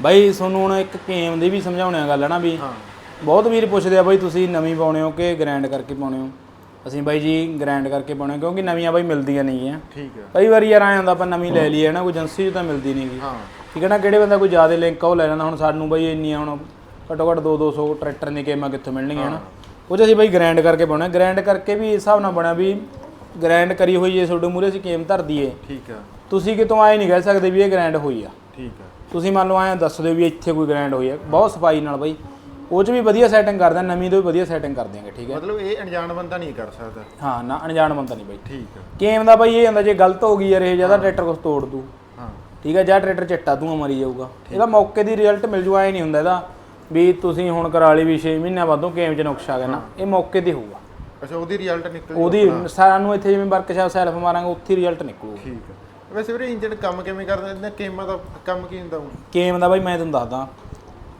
ਬਾਈ ਤੁਹਾਨੂੰ ਹੁਣ ਇੱਕ ਕੇਮ ਦੀ ਵੀ ਸਮਝਾਉਣੇ ਗੱਲ ਹੈ ਨਾ ਵੀ ਹਾਂ। ਬਹੁਤ ਵੀਰ ਪੁੱਛਦੇ ਆ ਬਾਈ ਤੁਸੀਂ ਨਵੀਂ ਪਾਉਣੇ ਹੋ ਕਿ ਗ੍ਰੈਂਡ ਕਰਕੇ ਪਾਉਣੇ ਹੋ? ਅਸੀਂ ਬਾਈ ਜੀ ਗ੍ਰੈਂਡ ਕਰਕੇ ਪਾਉਣੇ ਕਿਉਂਕਿ ਨਵੀਆਂ ਬਾਈ ਮਿਲਦੀਆਂ ਨਹੀਂ ਆ। ਠੀਕ ਹੈ ਕਈ ਵਾਰੀ ਯਾਰ ਆਇਆ ਹੁੰਦਾ ਆਪਾਂ ਨਵੀਂ ਲੈ ਲਈਏ ਨਾ ਕੋਈ ਏਜੰਸੀ 'ਚ ਤਾਂ ਮਿਲਦੀ ਨਹੀਂਗੀ ਹਾਂ। ਠੀਕ ਹੈ ਨਾ ਕਿਹੜੇ ਬੰਦਾ ਕੋਈ ਜ਼ਿਆਦਾ ਲਿੰਕ ਆ ਉਹ ਲੈ ਲੈਂਦਾ ਹੁਣ ਸਾਨੂੰ ਬਾਈ ਇੰਨੀਆਂ ਹੁਣ ਘੱਟੋ ਘੱਟ 2 200 ਟਰੈਕਟਰ ਦੀਆਂ ਗੇਮਾਂ ਕਿੱਥੋਂ ਮਿਲਣਗੀਆਂ ਨਾ। ਉਹ 'ਚ ਅਸੀਂ ਬਾਈ ਗ੍ਰੈਂਡ ਕਰਕੇ ਪਾਉਣਾ ਗ੍ਰੈਂਡ ਕਰਕੇ ਵੀ ਇਸ ਹਿਸਾਬ ਨਾਲ ਬਣਿਆ ਵੀ ਗ੍ਰੈਂਡ ਕਰੀ ਹੋਈ ਜੇ ਤੁਹਾਡੇ ਮੂਰੇ ਅਸੀਂ ਗੇਮ ਧਰ ਦਈਏ। ਠੀਕ ਹੈ ਤੁਸੀਂ ਕਿਤੋਂ ਆਏ ਨਹੀਂ ਕਹਿ ਸਕਦੇ ਵੀ ਇਹ ਗ੍ਰੈਂਡ ਹੋਈ ਆ। ਠੀਕ ਹੈ ਤੁਸੀਂ ਮੰਨ ਲਓ ਐਂ ਦੱਸ ਦਿਓ ਵੀ ਇੱਥੇ ਕੋਈ ਗ੍ਰੈਂਡ ਹੋਈ ਹੈ। ਬਹੁਤ ਸਫ਼ਾਈ ਨਾਲ ਬਾਈ। ਉਹ 'ਚ ਵੀ ਵਧੀਆ ਸੈਟਿੰਗ ਕਰਦੇ ਆ ਨਵੀਂ ਤੋਂ ਵੀ ਵਧੀਆ ਸੈਟਿੰਗ ਕਰ ਦਿਆਂਗੇ ਠੀਕ ਹੈ। ਮਤਲਬ ਇਹ ਅਣਜਾਣ ਬੰਦਾ ਨਹੀਂ ਕਰ ਸਕਦਾ। ਹਾਂ ਨਾ ਅਣਜਾਣ ਬੰਦਾ ਨਹੀਂ ਬਾਈ। ਠੀਕ ਹੈ। ਗੇਮ ਦਾ ਬਾਈ ਇਹ ਹੁੰਦਾ ਜੇ ਗਲਤ ਹੋ ਗਈ ਯਾਰ ਇਹ ਜ਼ਿਆਦਾ ਟਰੈਕਟਰ ਕੁਛ ਤੋੜ ਦੂ। ਹਾਂ। ਠੀਕ ਹੈ ਜਾਂ ਟਰੈਕਟਰ ਚੱਟਾ ਧੂਆਂ ਮਰੀ ਜਾਊਗਾ। ਇਹਦਾ ਮੌਕੇ ਦੀ ਰਿਜ਼ਲਟ ਮਿਲ ਜੂ ਐ ਨਹੀਂ ਹੁੰਦਾ ਇਹਦਾ ਵੀ ਤੁਸੀਂ ਹੁਣ ਕਰਾ ਲਈ ਵੀ 6 ਮਹੀਨਿਆਂ ਬਾਅਦੋਂ ਗੇਮ 'ਚ ਨੁਕਸ ਆ ਗਿਆ ਨਾ। ਇਹ ਮੌਕੇ ਤੇ ਹੋਊਗਾ। ਅੱਛਾ ਉਹਦੀ ਰਿਜ਼ਲਟ ਨਿਕਲ ਉਹਦੀ ਸਾਨੂੰ ਇੱਥੇ ਜਿਵੇਂ ਵਰਕਸ਼ਾਪ ਸੈਲਫ ਮਾਰਾਂਗੇ ਉੱਥੇ ਰਿਜ਼ਲਟ ਨਿਕਲੂਗਾ। ਠੀਕ ਹੈ। ਵੈਸੇ ਵੀਰੇ ਇੰਜਨ ਕੰਮ ਕਿਵੇਂ ਕਰਦਾ? ਇਹਨਾਂ ਕੇਮਾਂ ਦਾ ਕੰਮ ਕੀ ਹੁੰਦਾ ਉਹ ਗੇਮ ਦਾ ਬਾਈ ਮੈਂ ਤੁਹਾਨੂੰ ਦੱਸਦਾ।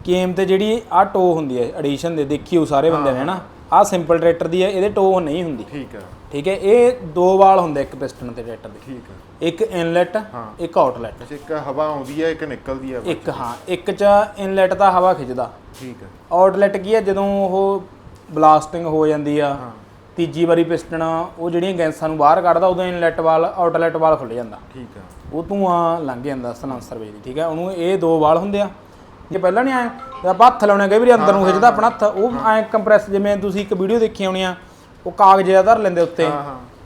ਗੇਮ ਤੇ ਜਿਹੜੀ ਆ ਟੋ ਹੁੰਦੀ ਹੈ ਐਡੀਸ਼ਨ ਦੇ ਦੇਖੀ ਹੋ ਸਾਰੇ ਬੰਦੇ ਨੇ ਨਾ ਆ ਸਿੰਪਲ ਟਰੈਕਟਰ ਦੀ ਹੈ ਇਹਦੇ ਟੋ ਨਹੀਂ ਹੁੰਦੀ। ਠੀਕ ਹੈ। ਠੀਕ ਹੈ? ਇਹ ਦੋ ਵਾਲ ਹੁੰਦੇ ਇੱਕ ਪਿਸਟਨ ਤੇ ਟਰੈਕਟਰ ਦੇ। ਠੀਕ ਹੈ। ਇੱਕ ਇਨਲੈਟ ਇੱਕ ਆਊਟਲੈਟ ਅੱਛਾ ਇੱਕ ਹਵਾ ਆਉਂਦੀ ਹੈ ਇੱਕ ਨਿਕਲਦੀ ਹੈ। ਇੱਕ ਹਾਂ। ਇੱਕ ਚ ਇਨਲੈਟ ਤਾਂ ਹਵਾ ਖਿੱਚਦਾ। ਠੀਕ ਹੈ। ਆਊਟਲੈਟ ਕੀ ਹੈ? ਜਦੋਂ ਉਹ ਬਲਾਸਟਿੰਗ ਹੋ ਜਾਂਦੀ ਆ ਤੀਜੀ ਵਾਰੀ ਪਿਸਟਨ ਉਹ ਜਿਹੜੀਆਂ ਗੈਸਾਂ ਨੂੰ ਬਾਹਰ ਕੱਢਦਾ ਉਦੋਂ ਇਨਲੈਟ ਵਾਲ ਆਊਟਲੈਟ ਵਾਲ ਖੁੱਲ ਜਾਂਦਾ। ਠੀਕ ਹੈ ਉਹ ਧੂਆਂ ਲੰਘ ਜਾਂਦਾ ਸਲੈਂਸਰ ਦੀ ਠੀਕ ਹੈ ਉਹਨੂੰ ਇਹ ਦੋ ਵਾਲ ਹੁੰਦੇ ਆ। ਜੇ ਪਹਿਲਾਂ ਨਹੀਂ ਆਏ ਤਾਂ ਆਪਾਂ ਹੱਥ ਲਾਉਣੇ ਕਈ ਵਾਰੀ ਅੰਦਰ ਨੂੰ ਖਿੱਚਦਾ ਆਪਣਾ ਹੱਥ ਉਹ ਐ ਕੰਪਰੈਸ ਜਿਵੇਂ ਤੁਸੀਂ ਇੱਕ ਵੀਡੀਓ ਦੇਖੀ ਹੋਣੀ ਆ ਉਹ ਕਾਗਜ਼ ਜਿਹਾ ਧਰ ਲੈਂਦੇ ਉੱਤੇ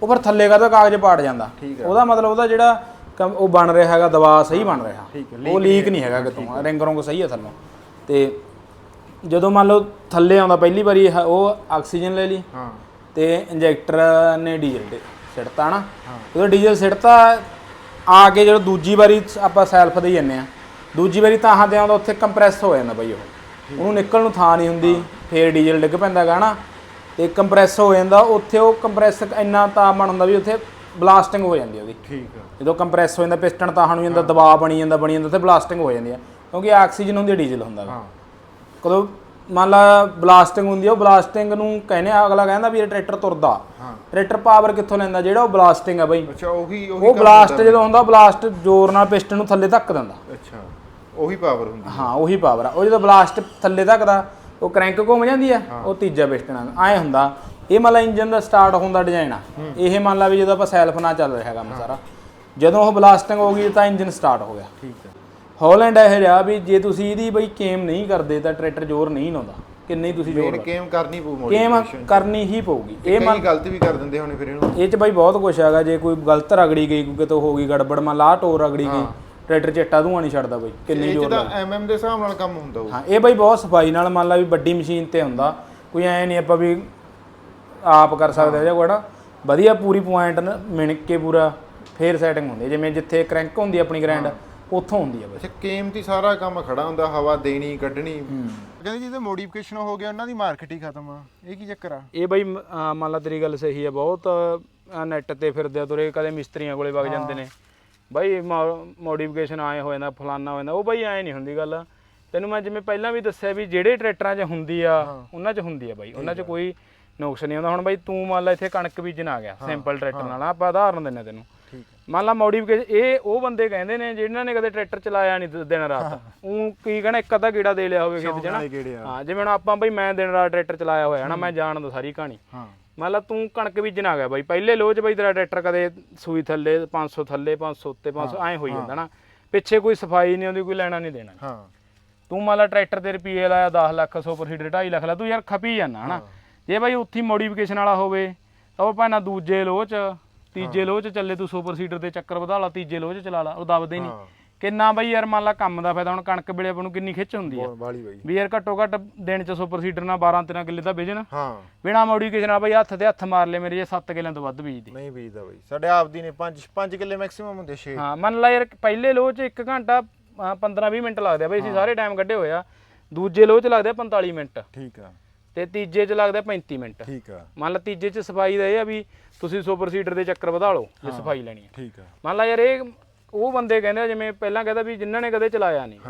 ਉਹ ਫਿਰ ਥੱਲੇ ਕਰਦਾ ਕਾਗਜ਼ ਪਾੜ ਜਾਂਦਾ। ਉਹਦਾ ਮਤਲਬ ਉਹਦਾ ਜਿਹੜਾ ਉਹ ਬਣ ਰਿਹਾ ਹੈਗਾ ਦਬਾਅ ਸਹੀ ਬਣ ਰਿਹਾ। ਉਹ ਲੀਕ ਨਹੀਂ ਹੈਗਾ ਕਿਤੋਂ ਰਿੰਗ ਰੋਂਗ ਸਹੀ ਹੈ ਥੱਲੋਂ। ਤੇ ਜਦੋਂ ਮੰਨ ਲਓ ਥੱਲੇ ਆਉਂਦਾ ਪਹਿਲੀ ਵਾਰੀ ਉਹ ਆਕਸੀਜਨ ਲੈ ਲਈ। ਹਾਂ। ਤੇ ਇੰਜੈਕਟਰ ਨੇ ਡੀਜ਼ਲ ਸਿੱਟਤਾ ਨਾ। ਜਦੋਂ ਡੀਜ਼ਲ ਸਿੱਟਤਾ ਆ ਕੇ ਜਦੋਂ ਦੂਜੀ ਵਾਰੀ ਆਪਾਂ ਸੈਲਫ ਦੇ ਜਾਂਦੇ ਆ ਦੂਜੀ ਵਾਰੀ ਤਾਂ ਹਾਂ ਤੇ ਆਉਂਦਾ ਉੱਥੇ ਕੰਪਰੈਸ ਹੋ ਜਾਂਦਾ ਬਈ ਉਹ। ਉਹਨੂੰ ਨਿਕਲਣ ਨੂੰ ਥਾਂ ਨਹੀਂ ਹੁੰਦੀ। ਫੇਰ ਡੀਜ਼ਲ ਡਿੱਗ ਪੈਂਦਾ ਗਾ ਨਾ। ਤੇ ਕੰਪਰੈਸ ਹੋ ਜਾਂਦਾ ਉੱਥੇ ਉਹ ਕੰਪਰੈਸ ਇੰਨਾ ਤਾਪਮਾਨ ਹੁੰਦਾ ਵੀ ਉੱਥੇ ਬਲਾਸਟਿੰਗ ਹੋ ਜਾਂਦੀ ਆ ਉਹਦੀ। ਠੀਕ ਹੈ ਜਦੋਂ ਕੰਪਰੈਸ ਹੋ ਜਾਂਦਾ ਪਿਸਟਨ ਤਾਂ ਨੂੰ ਜਾਂਦਾ ਦਬਾਅ ਬਣੀ ਜਾਂਦਾ ਬਣੀ ਜਾਂਦਾ ਉੱਥੇ ਬਲਾਸਟਿੰਗ ਹੋ ਜਾਂਦੀ ਆ। ਕਿਉਂਕਿ ਆਕਸੀਜਨ ਹੁੰਦੀ ਆ ਡੀਜ਼ਲ ਹੁੰਦਾ ਹਾਂ। ਕਦੋਂ ਮੰਨ ਲਾ ਬਲਾਸਟਿੰਗ ਹੁੰਦੀ ਆ ਉਹ ਬਲਾਸਟਿੰਗ ਨੂੰ ਕਹਿੰਦੇ ਆ ਅਗਲਾ ਕਹਿੰਦਾ ਵੀ ਇਹ ਟਰੈਕਟਰ ਤੁਰਦਾ। ਹਾਂ। ਟਰੈਕਟਰ ਪਾਵਰ ਕਿੱਥੋਂ ਲੈਂਦਾ ਜਿਹੜਾ ਉਹ ਬਲਾਸਟਿੰਗ ਆ ਬਈ। ਅੱਛਾ ਉਹੀ ਉਹੀ ਉਹ ਬਲਾਸਟ ਜਦੋਂ ਹੁੰਦਾ ਬਲਾਸਟ ਜ਼ੋਰ ਨਾਲ ਪਿਸਟਨ ਨੂੰ ਥੱਲੇ ਧੱਕ ਦਿੰਦਾ। ਅੱਛਾ ਉਹੀ ਪਾਵਰ ਹੁੰਦੀ ਹਾਂ ਉਹੀ ਪਾਵਰ ਆ। ਉਹ ਜਦੋਂ ਬਲਾਸਟ ਥੱਲੇ ਧੱਕਦਾ ਉਹ ਕ੍ਰੈਂਕ ਘੁੰਮ ਜਾਂਦੀ ਆ ਉਹ ਤੀਜਾ ਪਿਸਟਨ ਐ ਹੁੰਦਾ ਇਹ ਮੰਨ ਲਾ ਇੰਜਨ ਦਾ ਸਟਾਰਟ ਹੋਣ ਦਾ ਡਿਜ਼ਾਈਨ ਆ। ਇਹ ਮੰਨ ਲਾ ਵੀ ਜਦੋਂ ਆਪਾਂ ਸੈਲਫ ਨਾਲ ਚੱਲ ਰਿਹਾ ਕੰਮ ਸਾਰਾ ਜਦੋਂ ਉਹ ਬਲਾਸਟਿੰਗ ਹੋ ਗਈ ਤਾਂ ਇੰਜਨ ਸਟਾਰਟ ਹੋ ਗਿਆ। ਠੀਕ ਹੈ ਹਾਲੈਂਡ ਇਹ ਰਿਹਾ ਵੀ ਜੇ ਤੁਸੀਂ ਇਹਦੀ ਬਈ ਕੇਮ ਨਹੀਂ ਕਰਦੇ ਤਾਂ ਟਰੈਕਟਰ ਜ਼ੋਰ ਨਹੀਂ ਲਾਉਂਦਾ। ਕਿੰਨੀ ਤੁਸੀਂ ਜ਼ੋਰ ਮੇਨ ਗੇਮ ਕਰਨੀ ਪਊ ਕੇਮ ਕਰਨੀ ਹੀ ਪਊਗੀ। ਇਹ ਕਈ ਗਲਤ ਵੀ ਕਰ ਦਿੰਦੇ ਹੋਣੇ ਫਿਰ ਇਹਨੂੰ। ਇਹ ਚ ਬਾਈ ਬਹੁਤ ਕੁਝ ਹੈਗਾ ਜੇ ਕੋਈ ਗਲਤ ਰਗੜੀ ਗਈ ਕਿਤੋਂ ਹੋ ਗਈ ਗੜਬੜ ਮਾ ਲਾਹ ਟੋਰ ਰਗੜੀ ਗਈ ਟਰੈਕਟਰ ਚਿੱਟਾ ਧੂਆਂ ਨਹੀਂ ਛੱਡਦਾ ਬਾਈ ਕਿੰਨੀ ਜ਼ੋਰ ਤਾਂ ਐਮਐਮ ਦੇ ਹਿਸਾਬ ਨਾਲ ਕੰਮ ਹੁੰਦਾ ਉਹ। ਹਾਂ ਇਹ ਬਾਈ ਬਹੁਤ ਸਫ਼ਾਈ ਨਾਲ ਮੰਨ ਲਾ ਵੀ ਵੱਡੀ ਮਸ਼ੀਨ ਤੇ ਹੁੰਦਾ। ਕੋਈ ਐ ਨਹੀਂ ਆਪਾਂ ਵੀ ਆਪ ਕਰ ਸਕਦੇ ਜਾਂ ਨਾ। ਵਧੀਆ ਪੂਰੀ ਪੁਆਇੰਟ ਮਿਣ ਕੇ ਪੂਰਾ ਫੇਰ ਸੈਟਿੰਗ ਹੁੰਦੀ। ਜਿਵੇਂ ਜਿੱਥੇ ਕ੍ਰੈਂਕ ਹੁੰਦੀ ਆਪਣੀ ਗ੍ਰੈਂਡ ਉੱਥੋਂ ਹੁੰਦੀ ਹੈ ਬਸ। ਅੱਛਾ ਕੀਮਤੀ ਸਾਰਾ ਕੰਮ ਖੜਾ ਹੁੰਦਾ ਹਵਾ ਦੇਣੀ ਕੱਢਣੀ। ਕਹਿੰਦੇ ਜਿਹਦੇ ਮੋਡੀਫਿਕੇਸ਼ਨ ਹੋ ਗਿਆ ਉਹਨਾਂ ਦੀ ਮਾਰਕੀਟ ਹੀ ਖਤਮ ਆ। ਇਹ ਕੀ ਚੱਕਰ ਆ? ਇਹ ਬਾਈ ਮ- ਅਹ ਮੰਨ ਲਾ ਤੇਰੀ ਗੱਲ ਸਹੀ ਹੈ ਬਹੁਤ ਨੈਟ ਤੇ ਫਿਰਦੇ ਆ ਤੁਰੇ ਕਦੇ ਮਿਸਤਰੀਆਂ ਕੋਲੇ ਵਗ ਜਾਂਦੇ ਨੇ। ਬਾਈ ਮੋਡੀਫਿਕੇਸ਼ਨ ਆਏ ਹੋ ਜਾਂਦਾ ਫਲਾਨਾ ਹੋ ਜਾਂਦਾ ਉਹ ਬਾਈ ਐ ਨਹੀਂ ਹੁੰਦੀ ਗੱਲ। ਤੈਨੂੰ ਮੈਂ ਜਿਵੇਂ ਪਹਿਲਾਂ ਵੀ ਦੱਸਿਆ ਵੀ ਜਿਹੜੇ ਟਰੈਕਟਰਾਂ 'ਚ ਹੁੰਦੀ ਆ ਉਹਨਾਂ 'ਚ ਹੁੰਦੀ ਆ ਬਾਈ ਉਹਨਾਂ 'ਚ ਕੋਈ ਨੁਕਸ ਨਹੀਂ ਆਉਂਦਾ ਹੁਣ ਬਾਈ ਤੂੰ ਮੰਨ ਲਾ ਇੱਥੇ ਕਣਕ ਬੀਜਣ ਆ ਗਿਆ ਸਿੰਪਲ ਟਰੈਕਟਰ ਨਾਲ ਆਪਾਂ ਉਦਾਹਰਨ ਦਿੰਨੇ ਤੈਨੂੰ। ਮੰਨ ਲਾ ਮੋਡੀਫਿਕੇਸ਼ਨ ਇਹ ਉਹ ਬੰਦੇ ਕਹਿੰਦੇ ਨੇ ਜਿਨ੍ਹਾਂ ਨੇ ਕਦੇ ਟਰੈਕਟਰ ਚਲਾਇਆ ਨਹੀਂ ਦਿਨ ਰਾਤ। ਉਹ ਕੀ ਕਹਣਾ ਇੱਕ ਅੱਧਾ ਗੇੜਾ ਦੇ ਲਿਆ ਹੋਵੇ ਖੇਤ 'ਚ ਨਾ। ਹਾਂ ਜਿਵੇਂ ਹੁਣ ਆਪਾਂ ਬਈ ਮੈਂ ਦਿਨ ਰਾਤ ਟਰੈਕਟਰ ਚਲਾਇਆ ਹੋਇਆ ਨਾ ਮੈਂ ਜਾਣਦਾ ਸਾਰੀ ਕਹਾਣੀ। ਹਾਂ। ਮੰਨ ਲਾ ਤੂੰ ਕਣਕ ਬੀਜਣ ਆ ਗਿਆ ਬਾਈ ਪਹਿਲੇ ਲੋਹ 'ਚ ਬਾਈ ਤੇਰਾ ਟਰੈਕਟਰ ਕਦੇ ਸੂਈ ਥੱਲੇ 500 ਥੱਲੇ 500 ਉੱਤੇ 500 ਐਂ ਹੋਈ ਜਾਂਦਾ ਨਾ। ਪਿੱਛੇ ਕੋਈ ਸਫ਼ਾਈ ਨਹੀਂ ਆਉਂਦੀ ਕੋਈ ਲੈਣਾ ਨਹੀਂ ਦੇਣਾ। ਹਾਂ। ਤੂੰ ਮੰਨ ਲਾ ਟਰੈਕਟਰ ਤੇ ਰੁਪਏ ਲਾਇਆ 10 ਲੱਖ ਸੁਪਰ ਸੀਡਰ 2.5 ਲੱਖ ਲਾ ਤੂੰ ਯਾਰ ਖਪੀ ਜਾਂਦਾ ਹਨਾ। ਜੇ ਬਾਈ ਉੱਥੀ ਮੋਡੀਫਿਕੇਸ਼ਨ ਵਾਲਾ ਹੋਵੇ ਤਾਂ ਉਹ ਭਾਵੇਂ ਦੂਜੇ ਲੋਹ 'ਚ ਤੀਜੇ ਲੋਹ 'ਚ ਚੱਲੇ ਤੂੰ ਸੁਪਰ ਸੀਡਰ ਤੇ ਚੱਕਰ ਵਧਾ ਲਾ ਤੀਜੇ ਲੋਹ 'ਚ ਚਲਾ ਲਾ ਉਹ ਦਬਦੇ ਨਹੀਂ। ਕਿੰਨਾ ਬਾਈ ਯਾਰ ਮੰਨ ਲਾ ਕੰਮ ਦਾ ਫਾਇਦਾ ਹੁਣ ਕਣਕ ਵੇਲੇ ਆਪਾਂ ਨੂੰ ਕਿੰਨੀ ਖਿੱਚ ਹੁੰਦੀ ਆ। ਬਾਈ। ਵੀ ਯਾਰ ਘੱਟੋ ਘੱਟ ਦਿਨ 'ਚ ਸੁਪਰ ਸੀਡਰ ਨਾਲ 12 13 ਕਿੱਲੇ ਦਾ ਵਿਜਨ ਹਾਂ। ਬਿਨਾ ਮੋਡੀਫਿਕੇਸ਼ਨ ਨਾਲ ਬਾਈ ਹੱਥ ਤੇ ਹੱਥ ਮਾਰ ਲੈ ਮੇਰੇ ਜੇ 7 ਕਿੱਲਿਆਂ ਤੋਂ ਵੱਧ ਬੀਜਦੀ। ਨਹੀਂ ਬੀਜਦਾ ਬਾਈ। ਸਾਡੇ ਆਪਦੀ ਨੇ 5 5 ਕਿੱਲੇ ਮੈਕਸਿਮਮ ਹੁੰਦੇ 6 ਹਾਂ ਮੰਨ ਲਾ ਯਾਰ ਪਹਿਲੇ ਲੋਹ 'ਚ 1 ਘੰਟਾ 15-20 ਮਿੰਟ ਲੱਗਦੇ ਆ ਬਈ ਅਸੀਂ ਸਾਰੇ ਟਾਈਮ ਕੱਢੇ ਹੋਏ ਆ। ਦੂਜੇ ਲੋਹ 'ਚ ਲੱਗਦੇ ਆ 45 ਮਿੰਟ। ਠੀਕ ਆ। ਤੇ ਤੀਜੇ 'ਚ ਲੱਗਦੇ ਆ 35 ਮਿੰਟ। ਠੀਕ ਆ। ਮੰਨ ਲਾ ਤੀਜੇ 'ਚ ਸਫ਼ਾਈ ਦਾ ਇਹ ਆ ਵੀ ਤੁਸੀਂ ਸੁਪਰ ਸੀਡਰ ਦੇ ਚੱਕਰ ਵਧਾ ਲਓ ਜੇ ਸਫ਼ਾਈ ਲੈਣੀ ਹੈ ਠੀਕ ਆ। ਮੰਨ ਲਾ ਯਾਰ ਇਹ ਉਹ ਬੰਦੇ ਕਹਿੰਦੇ ਜਿਵੇਂ ਪਹਿਲਾਂ ਕਹਿੰਦਾ ਵੀ ਜਿਨ੍ਹਾਂ ਨੇ ਕਦੇ ਚਲਾਇਆ ਨਹੀਂ।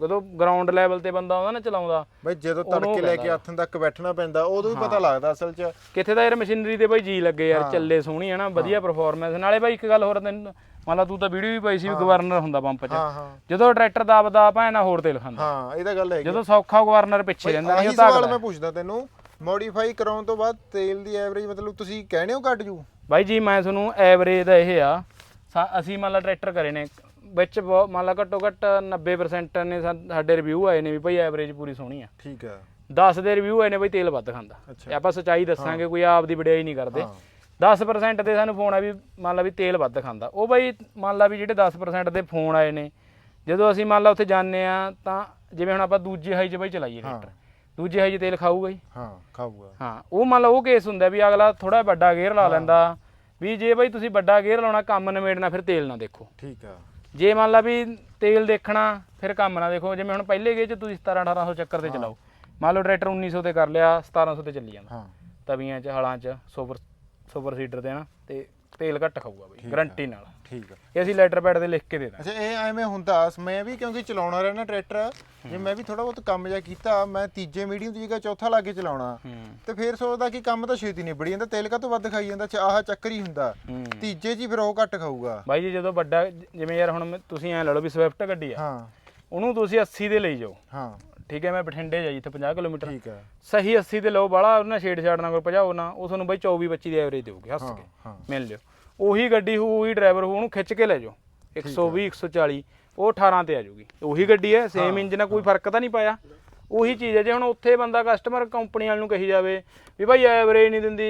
ਜਦੋਂ ਗਰਾਊਂਡ ਲੈਵਲ ਤੇ ਬੰਦਾ ਆਉਂਦਾ ਨਾ ਚਲਾਉਂਦਾ ਬਾਈ ਜਦੋਂ ਤੜਕੇ ਲੈ ਕੇ ਹੱਥਾਂ ਤੱਕ ਬੈਠਣਾ ਪੈਂਦਾ ਉਦੋਂ ਵੀ ਪਤਾ ਲੱਗਦਾ ਅਸਲ 'ਚ। ਕਿੱਥੇ ਦਾ ਯਾਰ ਮਸ਼ੀਨਰੀ ਤੇ ਬਾਈ ਜੀ ਲੱਗੇ ਯਾਰ ਚੱਲੇ ਸੋਹਣੀ ਹੈ ਨਾ ਵਧੀਆ ਪਰਫਾਰਮੈਂਸ ਨਾਲੇ ਬਾਈ ਇੱਕ ਗੱਲ ਹੋਰ ਤੈਨੂੰ ਮੰਨ ਲਾ ਤੂੰ ਤਾਂ ਵੀਡੀਓ ਵੀ ਪਾਈ ਸੀ ਵੀ ਗਵਰਨਰ ਹੁੰਦਾ ਪੰਪ 'ਚ। ਹਾਂ ਹਾਂ। ਜਦੋਂ ਟਰੈਕਟਰ ਦਬਦਾ ਨਾ ਹੋਰ ਤੇਲ ਖਾਂਦਾ। ਹਾਂ ਇਹ ਤਾਂ ਗੱਲ ਹੈਗੀ ਜਦੋਂ ਸੌਖਾ ਗਵਰਨਰ ਪਿੱਛੇ ਰਹਿੰਦਾ ਨਹੀਂ ਸਵਾਲ ਤਾਕਦਾ ਮੈਂ ਪੁੱਛਦਾ ਤੈਨੂੰ ਮੋਡੀਫਾਈ ਕਰਾਉਣ ਤੋਂ ਬਾਅਦ ਤੇਲ ਦੀ ਐਵਰੇਜ ਮਤਲਬ ਤੁਸੀਂ ਕਹਿੰਦੇ ਹੋ ਘਟ ਜੂ? ਬਾਈ ਜੀ ਮੈਂ ਤੁਹਾਨੂੰ ਐਵਰੇਜ ਦਾ ਇਹ ਆ ਅਸੀਂ ਮੰਨ ਲਾ ਟਰੈਕਟਰ ਕਰੇ ਨੇ ਵਿੱਚ ਮੰਨ ਲਾ ਘੱਟੋ ਘੱਟ 90% ਨੇ ਸਾਡੇ ਰਿਵਿਊ ਆਏ ਨੇ ਵੀ ਭਾਈ ਐਵਰੇਜ ਪੂਰੀ ਸੋਹਣੀ ਆ। ਠੀਕ ਆ। 10 ਦੇ ਰਿਵਿਊ ਆਏ ਨੇ ਬਈ ਤੇਲ ਵੱਧ ਖਾਂਦਾ। ਤੇ ਆਪਾਂ ਸੱਚਾਈ ਦੱਸਾਂਗੇ ਕੋਈ ਆਪ ਦੀ ਵਡਿਆਈ ਨਹੀਂ ਕਰਦੇ। 10% ਦੇ ਸਾਨੂੰ ਫੋਨ ਆ ਵੀ ਮੰਨ ਲਾ ਵੀ ਤੇਲ ਵੱਧ ਖਾਂਦਾ। ਉਹ ਬਾਈ ਮੰਨ ਲਾ ਵੀ ਜਿਹੜੇ 10% ਦੇ ਫੋਨ ਆਏ ਨੇ ਜਦੋਂ ਅਸੀਂ ਮੰਨ ਲਾ ਉੱਥੇ ਜਾਂਦੇ ਆ ਤਾਂ ਜਿਵੇਂ ਹੁਣ ਆਪਾਂ ਦੂਜੀ ਹਾਈ 'ਚ ਬਾਈ ਚਲਾਈਏ ਟਰੈਕਟਰ ਦੂਜੀ ਹਾਈ 'ਚ ਤੇਲ ਖਾਊਗਾ ਹੀ ਹਾਂ ਖਾਊਗਾ। ਹਾਂ ਉਹ ਮੰਨ ਲਾ ਉਹ ਕੇਸ ਹੁੰਦਾ ਵੀ ਅਗਲਾ ਥੋੜਾ ਵੱਡਾ ਗੇਅਰ ਲਾ ਲੈਂਦਾ ਵੀ ਜੇ ਬਾਈ ਤੁਸੀਂ ਵੱਡਾ ਗੇਅਰ ਲਾਉਣਾ ਕੰਮ ਨਿਬੇੜਨਾ ਫਿਰ ਤੇਲ ਨਾ ਦੇਖੋ। ਠੀਕ ਆ। ਜੇ ਮੰਨ ਲਾ ਵੀ ਤੇਲ ਦੇਖਣਾ ਫਿਰ ਕੰਮ ਨਾ ਦੇਖੋ। ਜਿਵੇਂ ਹੁਣ ਪਹਿਲੇ ਗੇਅਰ 'ਚ ਤੁਸੀਂ 17 1800 ਚੱਕਰ ਤੇ ਚਲਾਓ। ਮੰਨ ਲਓ ਟਰੈਕਟਰ 1900 ਤੇ ਕਰ ਲਿਆ 1700 ਤੇ ਚੱਲੀ ਜਾਂਦਾ। ਹਾਂ। ਤਵੀਆਂ 'ਚ ਹਲਾਂ 'ਚ ਸੁਪਰ ਸੁਪਰ ਸੀਡਰ ਤੇ ਨਾ ਤੇ ਤੇਲ ਘੱਟ ਖਾਊਗਾ ਬਈ ਗਰੰਟੀ ਨਾਲ। ਠੀਕ ਆ। ਇਹ ਅਸੀਂ ਲੈਟਰ ਪੈਡ ਤੇ ਲਿਖ ਕੇ ਦੇ ਦਾਂਗੇ। ਅੱਛਾ ਇਹ ਐਵੇਂ ਹੁੰਦਾ ਮੈਂ ਵੀ ਕਿਉਂਕਿ ਚਲਾਉਣਾ ਰਹਿਣਾ ਟਰੈਕਟਰ ਜੇ ਮੈਂ ਵੀ ਥੋੜਾ ਬਹੁਤ ਕੰਮ ਜਿਹਾ ਕੀਤਾ ਮੈਂ ਤੀਜੇ ਮੀਡੀਅਮ ਦੀ ਜਗ੍ਹਾ ਚੌਥਾ ਲਾ ਕੇ ਚਲਾਉਣਾ ਤੇ ਫੇਰ ਸੋਚਦਾ ਕਿ ਕੰਮ ਤਾਂ ਛੇਤੀ ਨਿਬੜੀ ਜਾਂਦਾ ਤੇਲ ਕਾ ਤੋਂ ਵੱਧ ਖਾਈ ਜਾਂਦਾ ਆਹ ਚੱਕਰ ਹੀ ਹੁੰਦਾ। ਤੀਜੇ ਹੀ ਫਿਰ ਉਹ ਘੱਟ ਖਾਊਗਾ। ਬਾਈ ਜੀ ਜਦੋਂ ਵੱਡਾ ਜਿਵੇਂ ਯਾਰ ਹੁਣ ਤੁਸੀਂ ਐ ਲਾ ਲਓ ਵੀ ਸਵਿਫਟ ਗੱਡੀ ਆ ਹਾਂ। ਉਹਨੂੰ ਤੁਸੀਂ 80 ਦੇ ਲਈ ਜਾਓ। ਹਾਂ। ਠੀਕ ਹੈ ਮੈਂ ਬਠਿੰਡੇ ਜਾਈ ਇੱਥੇ 50 ਕਿਲੋਮੀਟਰ। ਠੀਕ ਆ ਸਹੀ 80 ਤੇ ਲਓ ਬਾਲਾ ਉਹਨਾਂ ਛੇੜ ਛਾੜ ਨਾ ਕੋਈ ਭਜਾਓ ਨਾ ਉਹ ਤੁਹਾਨੂੰ ਬਾਈ 24 25 ਦੀ ਐਵਰੇਜ ਦੇਊਗੀ ਹੱਸ ਹਾਂ ਕੇ। ਹਾਂ। ਮਿਲ ਲਿਓ ਉਹੀ ਗੱਡੀ ਹੋਊ ਉਹੀ ਡਰਾਈਵਰ ਹੋਊ ਉਹਨੂੰ ਖਿੱਚ ਕੇ ਲੈ ਜਾਓ। 120 140 ਉਹ 18 ਤੇ ਆ ਜਾਊਗੀ। ਉਹੀ ਗੱਡੀ ਹੈ ਸੇਮ ਇੰਜਨ ਆ ਕੋਈ ਫ਼ਰਕ ਤਾਂ ਨਹੀਂ ਪਾਇਆ। ਉਹੀ ਚੀਜ਼ ਹੈ ਜੇ ਹੁਣ ਉੱਥੇ ਬੰਦਾ ਕਸਟਮਰ ਕੰਪਨੀ ਵਾਲ ਨੂੰ ਕਹੀ ਜਾਵੇ ਵੀ ਭਾਈ ਐਵਰੇਜ ਨਹੀਂ ਦਿੰਦੀ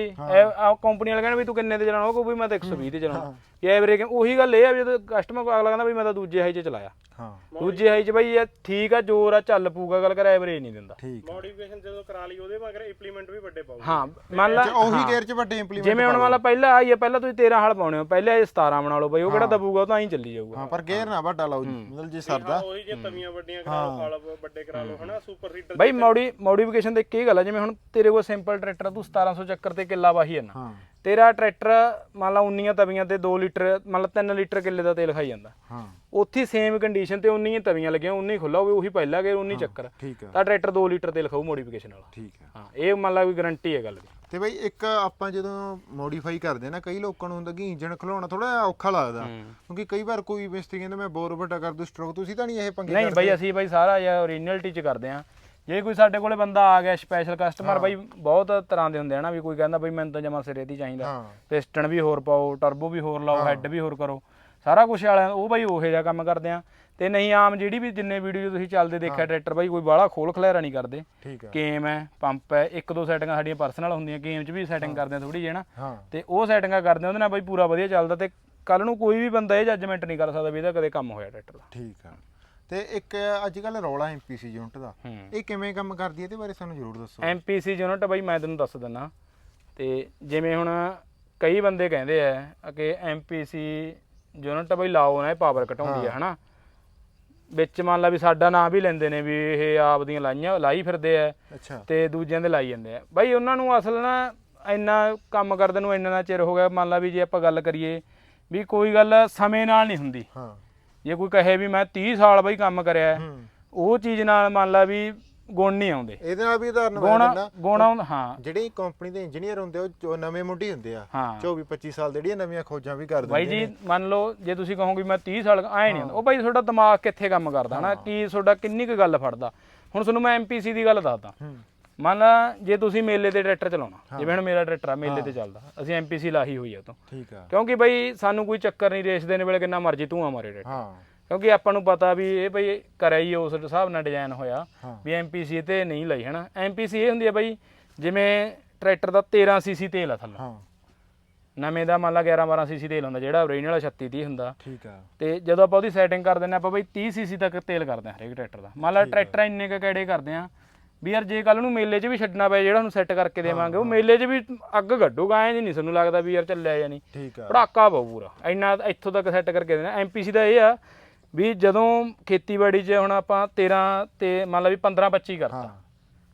ਕੰਪਨੀ ਵਾਲਾ ਕਹਿੰਦਾ ਵੀ ਤੂੰ ਕਿੰਨੇ ਤੇ ਚਲਾਉਣਾ? ਉਹ ਕਹੂ ਵੀ ਮੈਂ ਤਾਂ 120 ਤੇ ਚਲਾਉਣਾ। ਇਹ ਐਵਰੇਜ ਉਹੀ ਗੱਲ ਇਹ ਆ ਵੀ ਜਦੋਂ ਕਸਟਮਰ ਅਗਲਾ ਕਹਿੰਦਾ ਵੀ ਮੈਂ ਤਾਂ ਦੂਜੇ ਹਾਈ 'ਚ ਚਲਾਇਆ। ਹਾਂ। ਦੂਜੇ ਹਾਈ 'ਚ ਬਈ ਇਹ ਠੀਕ ਆ ਜ਼ੋਰ ਆ ਚੱਲ ਪੂਗਾ ਗੱਲ ਕਰ ਐਵਰੇਜ ਨਹੀਂ ਦਿੰਦਾ। ਆ। ਮੋਡੀਫਿਕੇਸ਼ਨ ਜਦੋਂ ਕਰਾ ਲਈ ਉਹਦੇ ਮਗਰ ਇੰਪਲੀਮੈਂਟ ਵੀ ਵੱਡੇ ਪਾਓ ਹਾਂ ਮੰਨ ਲਾ ਉਹੀ ਗੇਅਰ 'ਚ ਵੱਡੇ ਇੰਪਲੀਮੈਂਟ ਜਿਵੇਂ ਹੁਣ ਮੰਨ ਲਾ ਪਹਿਲਾਂ ਆਈ ਹੈ ਪਹਿਲਾਂ ਤੁਸੀਂ 13 ਹਲ ਪਾਉਣੇ ਹੋ ਪਹਿਲਾਂ ਇਹ 17 ਬਣਾ ਲਓ ਬਈ ਉਹ ਕਿਹੜਾ ਦਬੂਗਾ ਉਹ ਤਾਂ ਹੀ ਚੱਲੀ ਜਾਊਗਾ। ਹਾਂ ਪਰ ਗੇਅਰ ਨਾ ਵੱਡਾ ਲਾਓ ਜੀ ਮਤਲਬ ਜੇ ਸਰਦਾ। ਉਹੀ ਜੇ ਤਵੀਆਂ ਵੱਡੀਆਂ ਕਰਾ ਲਓ ਹਲ ਵੱਡੇ ਕਰਾ ਲਓ ਹਨਾ ਸੁਪਰ ਸੀਡਰ ਬਈ ਮੋਡੀ ਮੋਡੀਫਿਕੇਸ਼ਨ ਦੇ ਕੀ ਗੱਲ ਆ ਜਿਵੇਂ ਹੁਣ ਤੇਰੇ ਕੋਲ ਸਿੰਪਲ ਟਰੈਕਟਰ ਤੂੰ 1700 ਚੱਕਰ ਤੇ ਕਿੱਲਾ ਵਾਹੀ ਜਾਂਦਾ ਹਾਂ। ਤੇਰਾ ਟਰੈਕਟਰ ਮੰਨ ਲਾ 19 ਤਵੀਆਂ ਤੇ 2 ਲੀਟਰ ਮੰਨ ਲਾ 3 ਲੀਟਰ ਕਿੱਲੇ ਦਾ ਤੇਲ ਖਾਈ ਜਾਂਦਾ। ਹਾਂ। ਉੱਥੇ ਸੇਮ ਕੰਡੀਸ਼ਨ ਤੇ 19 ਹੀ ਤਵੀਆਂ ਲੱਗੀਆਂ 19 ਖੁੱਲਾ ਹੋਵੇ ਉਹੀ ਪਹਿਲਾ ਗੇਰ 19 ਚੱਕਰ। ਤਾਂ ਟਰੈਕਟਰ 2 ਲੀਟਰ ਤੇਲ ਖਾਊ ਮੋਡੀਫਿਕੇਸ਼ਨ ਵਾਲਾ। ਠੀਕ ਆ ਹਾਂ ਇਹ ਮੰਨ ਲਾ ਕੋਈ ਗਾਰੰਟੀ ਹੈ ਗੱਲ ਦੀ। ਤੇ ਬਈ ਇੱਕ ਆਪਾਂ ਜਦੋਂ ਮੋਡੀਫਾਈ ਕਰਦੇ ਨਾ ਕਈ ਲੋਕਾਂ ਨੂੰ ਹੁੰਦਾ ਕਿ ਇੰਜਨ ਖਲਾਉਣਾ ਥੋੜਾ ਔਖਾ ਲੱਗਦਾ। ਕਿਉਂਕਿ ਕਈ ਵਾਰ ਕੋਈ ਮਿਸਤਰੀ ਕਹਿੰਦਾ ਮੈਂ ਬੋਰ ਵੱਡਾ ਕਰ ਦੂ ਸਟ੍ਰੋਕ ਤੁਸੀਂ ਤਾਂ ਨਹੀਂ ਇਹ ਪੰਗੇ ਨਹੀਂ ਬਈ ਅਸੀਂ ਬਈ ਸਾਰਾ ਇਹ ਓਰੀਜਨਲਿਟੀ ਚ ਕਰਦੇ ਆ ਜੇ ਕੋਈ ਸਾਡੇ ਕੋਲੇ ਬੰਦਾ ਆ ਗਿਆ ਸਪੈਸ਼ਲ ਕਸਟਮਰ ਬਈ ਬਹੁਤ ਤਰ੍ਹਾਂ ਦੇ ਹੁੰਦੇ ਆ ਨਾ ਵੀ ਕੋਈ ਕਹਿੰਦਾ ਬਈ ਮੈਨੂੰ ਤਾਂ ਜਮਾ ਸਿਰੇ ਦੀ ਚਾਹੀਦਾ। ਪਿਸਟਨ ਵੀ ਹੋਰ ਪਾਓ ਟਰਬੋ ਵੀ ਹੋਰ ਲਾਓ ਹੈੱਡ ਵੀ ਹੋਰ ਕਰੋ। ਸਾਰਾ ਕੁਝ ਵਾਲਿਆਂ ਉਹ ਬਈ ਉਹੇ ਜਿਹਾ ਕੰਮ ਕਰਦੇ ਆ। ਤੇ ਨਹੀਂ ਆਮ ਜਿਹੜੀ ਵੀ ਜਿੰਨੇ ਵੀਡੀਓ ਤੁਸੀਂ ਚੱਲਦੇ ਦੇਖਿਆ ਟਰੈਕਟਰ ਬਈ ਕੋਈ ਬਾਹਲਾ ਖੋਲ ਖਲੈਰਾ ਨਹੀਂ ਕਰਦੇ। ਗੇਮ ਹੈ ਪੰਪ ਹੈ ਇੱਕ ਦੋ ਸੈਟਿੰਗਾਂ ਸਾਡੀਆਂ ਪਰਸਨਲ ਹੁੰਦੀਆਂ ਗੇਮ 'ਚ ਵੀ ਸੈਟਿੰਗ ਕਰਦੇ ਆ ਥੋੜੀ ਜਿਹੀ ਨਾ ਤੇ ਉਹ ਸੈਟਿੰਗਾਂ ਕਰਦੇ ਆ ਉਹਦੇ ਨਾਲ ਬਈ ਪੂਰਾ ਵਧੀਆ ਚੱਲਦਾ ਤੇ ਕੱਲ ਨੂੰ ਕੋਈ ਵੀ ਬੰਦਾ ਇਹ ਜੱਜਮੈਂਟ ਨਹੀਂ ਕਰ ਸਕਦਾ ਵੀ ਇਹਦਾ ਕਦੇ ਕੰਮ ਹੋਇਆ ਟਰੈਕਟਰ ਦਾ। ਠੀਕ ਆ। ਤੇ ਇੱਕ ਅੱਜ ਕੱਲ ਰੌਲਾ ਐਮਪੀਸੀ ਯੂਨਿਟ ਦਾ। ਹੂੰ। ਇਹ ਕਿਵੇਂ ਕੰਮ ਕਰਦੀ ਹੈ ਇਹਦੇ ਬਾਰੇ ਸਾਨੂੰ ਜ਼ਰੂਰ ਦੱਸੋ। ਐਮਪੀਸੀ ਯੂਨਿਟ ਬਈ ਮੈਂ ਤੈਨੂੰ ਦੱਸ ਦਿੰਦਾ ਤੇ ਜਿਵੇਂ ਹੁਣ ਕਈ ਬੰਦੇ ਕਹਿੰਦੇ ਆ ਕਿ ਐਮਪੀਸੀ ਯੂਨਿਟ ਬਈ ਲਾਓ ਨਾ ਇਹ ਪਾਵਰ ਘਟਾਉਂਦੀ ਹੈ। ਹਨਾ। ਵਿੱਚ ਮੰਨ ਲਾ ਵੀ ਸਾਡਾ ਨਾਂ ਵੀ ਲੈਂਦੇ ਨੇ ਵੀ ਇਹ ਆਪਦੀਆਂ ਲਾਈਆਂ ਲਾਈ ਫਿਰਦੇ ਆ। ਅੱਛਾ। ਤੇ ਦੂਜਿਆਂ ਦੇ ਲਾਈ ਜਾਂਦੇ ਆ। ਬਾਈ ਉਹਨਾਂ ਨੂੰ ਅਸਲ ਨਾ ਇੰਨਾ ਕੰਮ ਕਰਦੇ ਨੂੰ ਇੰਨਾ ਨਾ ਚਿਰ ਹੋ ਗਿਆ। ਮੰਨ ਲਾ ਵੀ ਜੇ ਆਪਾਂ ਗੱਲ ਕਰੀਏ ਵੀ ਕੋਈ ਗੱਲ ਸਮੇਂ ਨਾਲ ਨਹੀਂ ਹੁੰਦੀ। ਹਾਂ। ਜੇ ਕੋਈ ਕਹੇ ਵੀ ਮੈਂ 30 ਸਾਲ ਬਈ ਕੰਮ ਕਰਿਆ ਹੈ, ਹੂੰ। ਉਹ ਚੀਜ਼ ਨਾਲ ਮੰਨ ਲਾ ਵੀ ਗੁਣ ਨਹੀਂ ਆਉਂਦੇ। ਇਹਦੇ ਨਾਲ ਵੀ ਉਦਾਹਰਨ ਮੈਂ ਗੁਣ ਦਿੰਦਾ। ਗੁਣ ਹਾਂ। ਜਿਹੜੀ ਕੰਪਨੀ ਦੇ ਇੰਜੀਨੀਅਰ ਹੁੰਦੇ ਉਹ ਜੋ ਨਵੇਂ ਮੁੰਡੇ ਹੁੰਦੇ ਆ। ਹਾਂ। 24 25 ਸਾਲ ਦੇ ਜਿਹੜੀਆਂ ਨਵੀਆਂ ਖੋਜਾਂ ਵੀ ਕਰਦੇ ਬਾਈ ਜੀ ਮੰਨ ਲਓ ਜੇ ਤੁਸੀਂ ਕਹੋਗੇ ਮੈਂ 30 ਸਾਲ ਆਏ ਨਹੀਂ ਹੁੰਦਾ। ਉਹ ਬਾਈ ਤੁਹਾਡਾ ਦਿਮਾਗ ਕਿੱਥੇ ਕੰਮ ਕਰਦਾ ਹਨਾ? ਕੀ ਤੁਹਾਡਾ ਕਿੰਨੀ ਕੁ ਗੱਲ ਫੜਦਾ? ਹੁਣ ਤੁਹਾਨੂੰ ਮੈਂ ਐਮਪੀਸੀ ਦੀ ਗੱਲ ਦੱਸਦਾ। ਹੂੰ। ਮੰਨ ਲਾ ਜੇ ਤੁਸੀਂ ਮੇਲੇ ਤੇ ਟਰੈਕਟਰ ਚਲਾਉਣਾ ਜਿਵੇਂ ਹੁਣ ਮੇਰਾ ਟਰੈਕਟਰ ਆ ਮੇਲੇ ਤੇ ਚੱਲਦਾ ਅਸੀਂ ਐਮਪੀਸੀ ਲਾਹੀ ਹੋਈ ਆ ਤੋਂ ਠੀਕ ਆ। ਕਿਉਂਕਿ ਬਈ ਸਾਨੂੰ ਕੋਈ ਚੱਕਰ ਨਹੀਂ ਰੇਸ ਦੇਣ ਵੇਲੇ ਕਿੰਨਾ ਮਰਜ਼ੀ ਧੂਆਂ ਮਾਰੇ ਟਰੈਕਟਰ। ਹਾਂ। ਕਿਉਂਕਿ ਆਪਾਂ ਨੂੰ ਪਤਾ ਵੀ ਇਹ ਬਈ ਕਰਿਆ ਹੀ ਉਸ ਹਿਸਾਬ ਨਾਲ ਡਿਜ਼ਾਈਨ ਹੋਇਆ। ਵੀ ਐਮਪੀਸੀ ਤੇ ਨਹੀਂ ਲਈ ਹਨਾ? ਐਮਪੀਸੀ ਇਹ ਹੁੰਦੀ ਹੈ ਬਈ ਜਿਵੇਂ ਟਰੈਕਟਰ ਦਾ 13 ਸੀਸੀ ਤੇਲ ਆ ਥੱਲੇ। ਹਾਂ। ਨਵੇਂ ਦਾ ਮੰਨ ਲਾ 11 12 ਸੀਸੀ ਤੇਲ ਹੁੰਦਾ ਜਿਹੜਾ ਓਰੀਜਨਲ 36 30 ਹੁੰਦਾ। ਠੀਕ ਆ। ਤੇ ਜਦੋਂ ਆਪਾਂ ਉਹਦੀ ਸੈਟਿੰਗ ਕਰ ਦਿੰਦੇ ਆਪਾਂ ਬਈ 30 ਸੀਸੀ ਤੱਕ ਤੇਲ ਕਰਦੇ ਹਾਂ ਹਰੇਕ ਟਰੈਕਟਰ ਦਾ। ਮੰਨ ਲਾ ਟਰੈਕਟਰ ਇੰਨੇ ਕੁ ਕਿਹੜੇ ਕਰਦੇ ਆ ਵੀ ਯਾਰ ਜੇ ਕੱਲ ਨੂੰ ਮੇਲੇ 'ਚ ਵੀ ਛੱਡਣਾ ਪਏ ਜਿਹੜਾ ਉਹਨੂੰ ਸੈੱਟ ਕਰਕੇ ਦੇਵਾਂਗੇ ਉਹ ਮੇਲੇ 'ਚ ਵੀ ਅੱਗ ਗੱਡੂਗਾ ਐਂ ਨਹੀਂ ਸਾਨੂੰ ਲੱਗਦਾ ਵੀ ਯਾਰ ਚੱਲਿਆ ਜਾਂ ਨਹੀਂ। ਠੀਕ ਆ। ਪੜਾਕਾ ਪਊ ਪੂਰਾ। ਇੰਨਾ ਇੱਥੋਂ ਤੱਕ ਸੈੱਟ ਕਰਕੇ ਦੇਣਾ। ਐਮਪੀਸੀ ਦਾ ਇਹ ਆ ਵੀ ਜਦੋਂ ਖੇਤੀਬਾੜੀ 'ਚ ਹੁਣ ਆਪਾਂ 13 ਤੇ ਮੰਨ ਲਾ ਵੀ 15 25 ਕਰਤਾ। ਹਾਂ।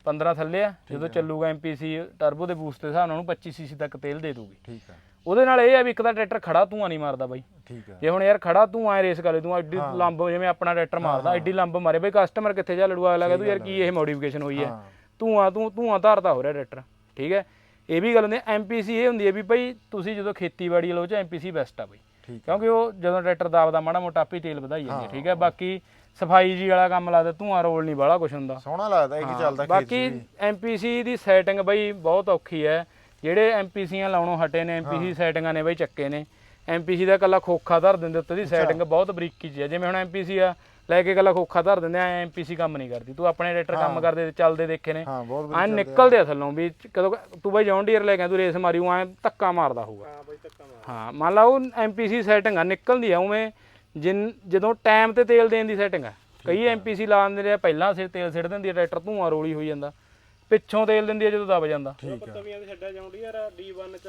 15 ਥੱਲੇ ਆ ਜਦੋਂ ਚੱਲੂਗਾ ਐਮਪੀਸੀ ਟਰਬੋ ਦੇ ਬੂਸਟ ਦੇ ਹਿਸਾਬ ਨਾਲ ਉਹਨੂੰ 25 ਸੀਸੀ ਤੱਕ ਤੇਲ ਦੇ ਦੂਗੀ। ਠੀਕ ਆ। ਉਹਦੇ ਨਾਲ ਇਹ ਆ ਵੀ ਇੱਕ ਤਾਂ ਟਰੈਕਟਰ ਖੜਾ ਧੂਆਂ ਨਹੀਂ ਮਾਰਦਾ ਬਾਈ। ਠੀਕ ਆ। ਜੇ ਹੁਣ ਯਾਰ ਖੜਾ ਤੂੰ ਆਏ ਰੇਸ ਕਰੇ ਤੂੰ ਐਡੀ ਲੰਬ ਜਿਵੇਂ ਆਪਣਾ ਟਰੈਕਟਰ ਮਾਰਦਾ ਐਡੀ ਲੰਬ ਮਾਰੇ। ਬਈ ਕਸਟਮਰ ਕਿੱਥੇ ਜਾ ਲੜੂਆ ਲੱਗਾ ਤੂੰ ਯਾਰ ਕੀ ਇਹ ਮੋਡੀਫਿਕੇਸ਼ਨ ਹੋਈ ਹੈ? ਧੂਆਂ ਤੂੰ ਧੂਆਂ ਧਾਰਦਾ ਹੋ ਰਿਹਾ ਟਰੈਕਟਰ ਠੀਕ ਹੈ? ਇਹ ਵੀ ਗੱਲ ਹੁੰਦੀ ਹੈ। ਐਮਪੀਸੀ ਇਹ ਹੁੰਦੀ ਹੈ ਵੀ ਭਾਈ ਤੁਸੀਂ ਜਦੋਂ ਖੇਤੀਬਾੜੀ ਲਓ ਚ ਐਮਪੀਸੀ ਬੈਸਟ ਆ ਬਈ। ਕਿਉਂਕਿ ਉਹ ਜਦੋਂ ਟਰੈਕਟਰ ਦਾਬਦਾ ਮਾੜਾ ਮੋਟਾ ਆਪੇ ਤੇਲ ਵਧਾਈ ਜਾਂਦੀ ਠੀਕ ਹੈ? ਬਾਕੀ ਸਫ਼ਾਈ ਜੀ ਵਾਲਾ ਕੰਮ ਲੱਗਦਾ ਧੂਆਂ ਰੋਲ ਨਹੀਂ ਬਾਹਲਾ ਕੁਝ ਹੁੰਦਾ। ਸੋਹਣਾ ਲੱਗਦਾ ਇਹ ਕੀ ਚੱਲਦਾ ਬਾਕੀ। ਐਮਪੀਸੀ ਦੀ ਸੈਟਿੰਗ ਬਈ ਬਹੁਤ ਔਖੀ ਹੈ। ਜਿਹੜੇ ਐਮਪੀਸੀਆਂ ਲਾਉਣੋਂ ਹਟੇ ਨੇ ਐਮਪੀਸੀ ਸੈਟਿੰਗਾਂ ਨੇ ਬਈ ਚੱਕੇ ਨੇ। ਐਮਪੀਸੀ ਦਾ ਕੱਲਾ ਖੋਖਾ ਧਰ ਦਿੰਦੇ ਉੱਤੇ ਦੀ ਸੈਟਿੰਗ ਬਹੁਤ ਬਰੀਕੀ ਚ ਹੈ ਜਿਵੇਂ ਹੁਣ ਐਮਪੀਸੀ ਆ ਲੈ ਕੇ ਕੱਲਾ ਖੋਖਾ ਧਰ ਦਿੰਦੇ ਆ ਐਮਪੀਸੀ ਕੰਮ ਨਹੀਂ ਕਰਦੀ। ਤੂੰ ਆਪਣੇ ਟਰੈਕਟਰ ਕੰਮ ਕਰਦੇ ਚੱਲਦੇ ਦੇਖੇ ਨੇ। ਐ ਨਿਕਲਦੇ ਆ ਥੱਲੋਂ ਵੀ ਕਦੋਂ ਤੂੰ ਬਈ ਜੌਨ ਡੀਅਰ ਲੈ ਕੇ ਤੂੰ ਰੇਸ ਮਾਰੀ ਐ ਧੱਕਾ ਮਾਰਦਾ ਹੋਊਗਾ। ਹਾਂ ਬਈ ਧੱਕਾ ਮਾਰ ਹਾਂ ਮੰਨ ਲਾ ਉਹ ਐਮਪੀਸੀ ਸੈਟਿੰਗ ਆ ਨਿਕਲਦੀ ਆ ਉਵੇਂ ਜਿਨ ਜਦੋਂ ਟਾਈਮ ਤੇ ਤੇਲ ਦੇਣ ਦੀ ਸੈਟਿੰਗ ਆ। ਕਈ ਐਮਪੀਸੀ ਲਾ ਦਿੰਦੇ ਨੇ ਪਹਿਲਾਂ ਸਿਰ ਤੇਲ ਸਿੱਟ ਦਿੰਦੀ ਆ ਟਰੈਕਟਰ ਧੂਆਂ ਰੋਲੀ ਹੋਈ ਜਾਂਦਾ। ਪਿੱਛੋਂ ਤੇਲ ਦਿੰਦੀ ਆ ਜਦੋਂ ਦਬ ਜਾਂਦਾ। ਤਵੀਆਂ ਦੇ ਛੱਡਿਆ ਜਾਂਦੀ ਯਾਰ D1 ਚ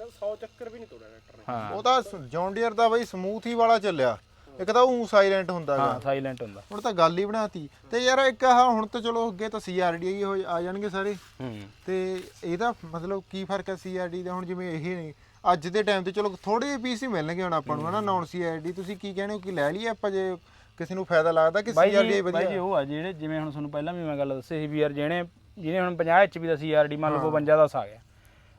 100 ਚੱਕਰ ਵੀ ਨਹੀਂ ਤੋੜਿਆ ਟਰੈਕਟਰ ਨੇ। ਹਾਂ। ਉਹ ਤਾਂ ਜੌਨ ਡੀਅਰ ਦਾ ਬਈ ਸਮੂਥ ਹੀ ਵਾਲਾ ਚੱਲਿਆ। ਇੱਕ ਤਾਂ ਉਹ ਸਾਇਲੈਂਟ ਹੁੰਦਾਗਾ ਹਾਂ ਸਾਇਲੈਂਟ ਹੁੰਦਾ। ਹੁਣ ਤਾਂ ਗੱਲ ਹੀ ਬਣਾਤੀ। ਤੇ ਯਾਰ ਇੱਕ ਆਹ ਹੁਣ ਤਾਂ ਚਲੋ ਅੱਗੇ ਤਾਂ ਸੀਆਰਡੀ ਹੋ ਆ ਜਾਣਗੇ ਸਾਰੇ। ਹੂੰ। ਤੇ ਇਹਦਾ ਮਤਲਬ ਕੀ ਫ਼ਰਕ ਹੈ ਸੀਆਰਡੀ ਦਾ? ਹੁਣ ਜਿਵੇਂ ਇਹ ਨੇ ਅੱਜ ਦੇ ਟਾਈਮ ਤੇ ਚਲੋ ਥੋੜੇ ਜਿਹੇ ਪੀਸ ਹੀ ਮਿਲਣਗੇ ਹੁਣ ਆਪਾਂ ਨੂੰ ਹਨਾ? ਨਾਨ ਸੀਆਰਡੀ ਤੁਸੀਂ ਕੀ ਕਹਿੰਦੇ ਹੋ ਕਿ ਲੈ ਲਈਏ ਆਪਾਂ ਜੇ ਕਿਸੇ ਨੂੰ ਫਾਇਦਾ ਲੱਗਦਾ ਕਿ ਬਾਈ ਸੀਆਰਡੀ ਜੀ ਬਾਈ ਜੀ ਵਧੀਆ ਉਹ ਆ ਜਿਹੜੇ ਜਿਵੇਂ ਹੁਣ ਤੁਹਾਨੂੰ ਪਹਿਲਾਂ ਵੀ ਮੈਂ ਗੱਲ ਦੱਸੀ ਸੀ ਵੀ ਯਾਰ ਜਿਹਨੇ ਜਿਹਨੇ ਹੁਣ 50 ਐਚਪੀ ਦਾ ਸੀਆਰਡੀ ਮੰਨ ਲਓ 52 ਦਾ ਆ ਗਿਆ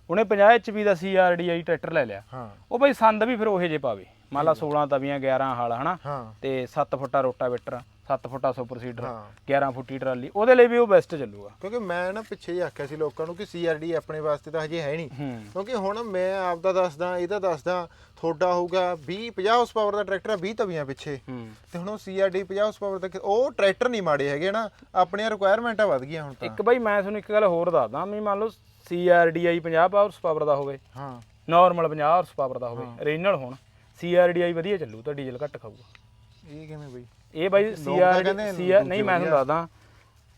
ਉਹਨੇ 50 ਐਚਪੀ ਦਾ ਸੀਆਰਡੀ ਆਈ ਟਰੈਕਟਰ ਲੈ ਲਿਆ। ਹਾਂ। ਉਹ ਬਾਈ ਸੰਦ ਵੀ ਫਿਰ ਉਹੇ ਜੇ ਪਾਵੇ। ਮੰਨ ਲਾ 16 ਤਵੀਆਂ 11 ਹਲ ਹਨਾ? ਤੇ 7 ਫੁੱਟਾ ਰੋਟਾਵੇਟਰ। 7 ਫੁੱਟਾ ਸੁਪਰ ਸੀਡਰ ਹਾਂ। 11 ਫੁੱਟੀ ਟਰਾਲੀ ਉਹਦੇ ਲਈ ਵੀ ਉਹ ਬੈਸਟ ਚੱਲੂਗਾ। ਕਿਉਂਕਿ ਮੈਂ ਨਾ ਪਿੱਛੇ ਹੀ ਆਖਿਆ ਸੀ ਲੋਕਾਂ ਨੂੰ ਕਿ ਸੀਆਰਡੀ ਆਪਣੇ ਵਾਸਤੇ ਤਾਂ ਹਜੇ ਹੈ ਨਹੀਂ। ਹੂੰ। ਕਿਉਂਕਿ ਹੁਣ ਮੈਂ ਆਪਦਾ ਦੱਸਦਾ ਇਹਦਾ ਦੱਸਦਾ ਤੁਹਾਡਾ ਹੋਊਗਾ 20 50 ਹਾਰਸ ਪਾਵਰ ਦਾ ਟਰੈਕਟਰ ਆ 20 ਤਵੀਆਂ ਪਿੱਛੇ। ਹੂੰ। ਤੇ ਹੁਣ ਉਹ ਸੀਆਰਡੀ 50 ਹਾਰਸ ਪਾਵਰ ਦਾ ਕਿ- ਉਹ ਟਰੈਕਟਰ ਨਹੀਂ ਮਾੜੇ ਹੈਗੇ ਨਾ ਆਪਣੀਆਂ ਰਿਕੁਆਇਰਮੈਂਟਾਂ ਵੱਧ ਗਈਆਂ ਹੁਣ ਤਾਂ। ਇੱਕ ਬਾਈ ਮੈਂ ਤੁਹਾਨੂੰ ਇੱਕ ਗੱਲ ਹੋਰ ਦੱਸਦਾ ਵੀ ਮੰਨ ਲਓ ਸੀਆਰਡੀਆਈ 50 ਹਾਰਸ ਪਾਵਰ ਦਾ ਹੋਵੇ। ਹਾਂ। ਨਾਰਮਲ 50 ਹਾਰਸ ਪਾਵਰ ਦਾ ਹੋਵੇ ਰੀਜਨਲ ਹੋਣ ਸੀਆਰਡੀਆਈ ਵਧੀਆ ਚੱਲੂ ਤਾਂ ਡੀਜ਼ਲ ਘੱਟ ਖਾਊਗਾ। ਇਹ ਕਿਵੇਂ ਬਈ? ਇਹ ਬਾਈ ਸੀਆਰਡੀ ਨੇ ਸੀਆਰ ਨਹੀਂ ਮੈਂ ਤੁਹਾਨੂੰ ਦੱਸਦਾ।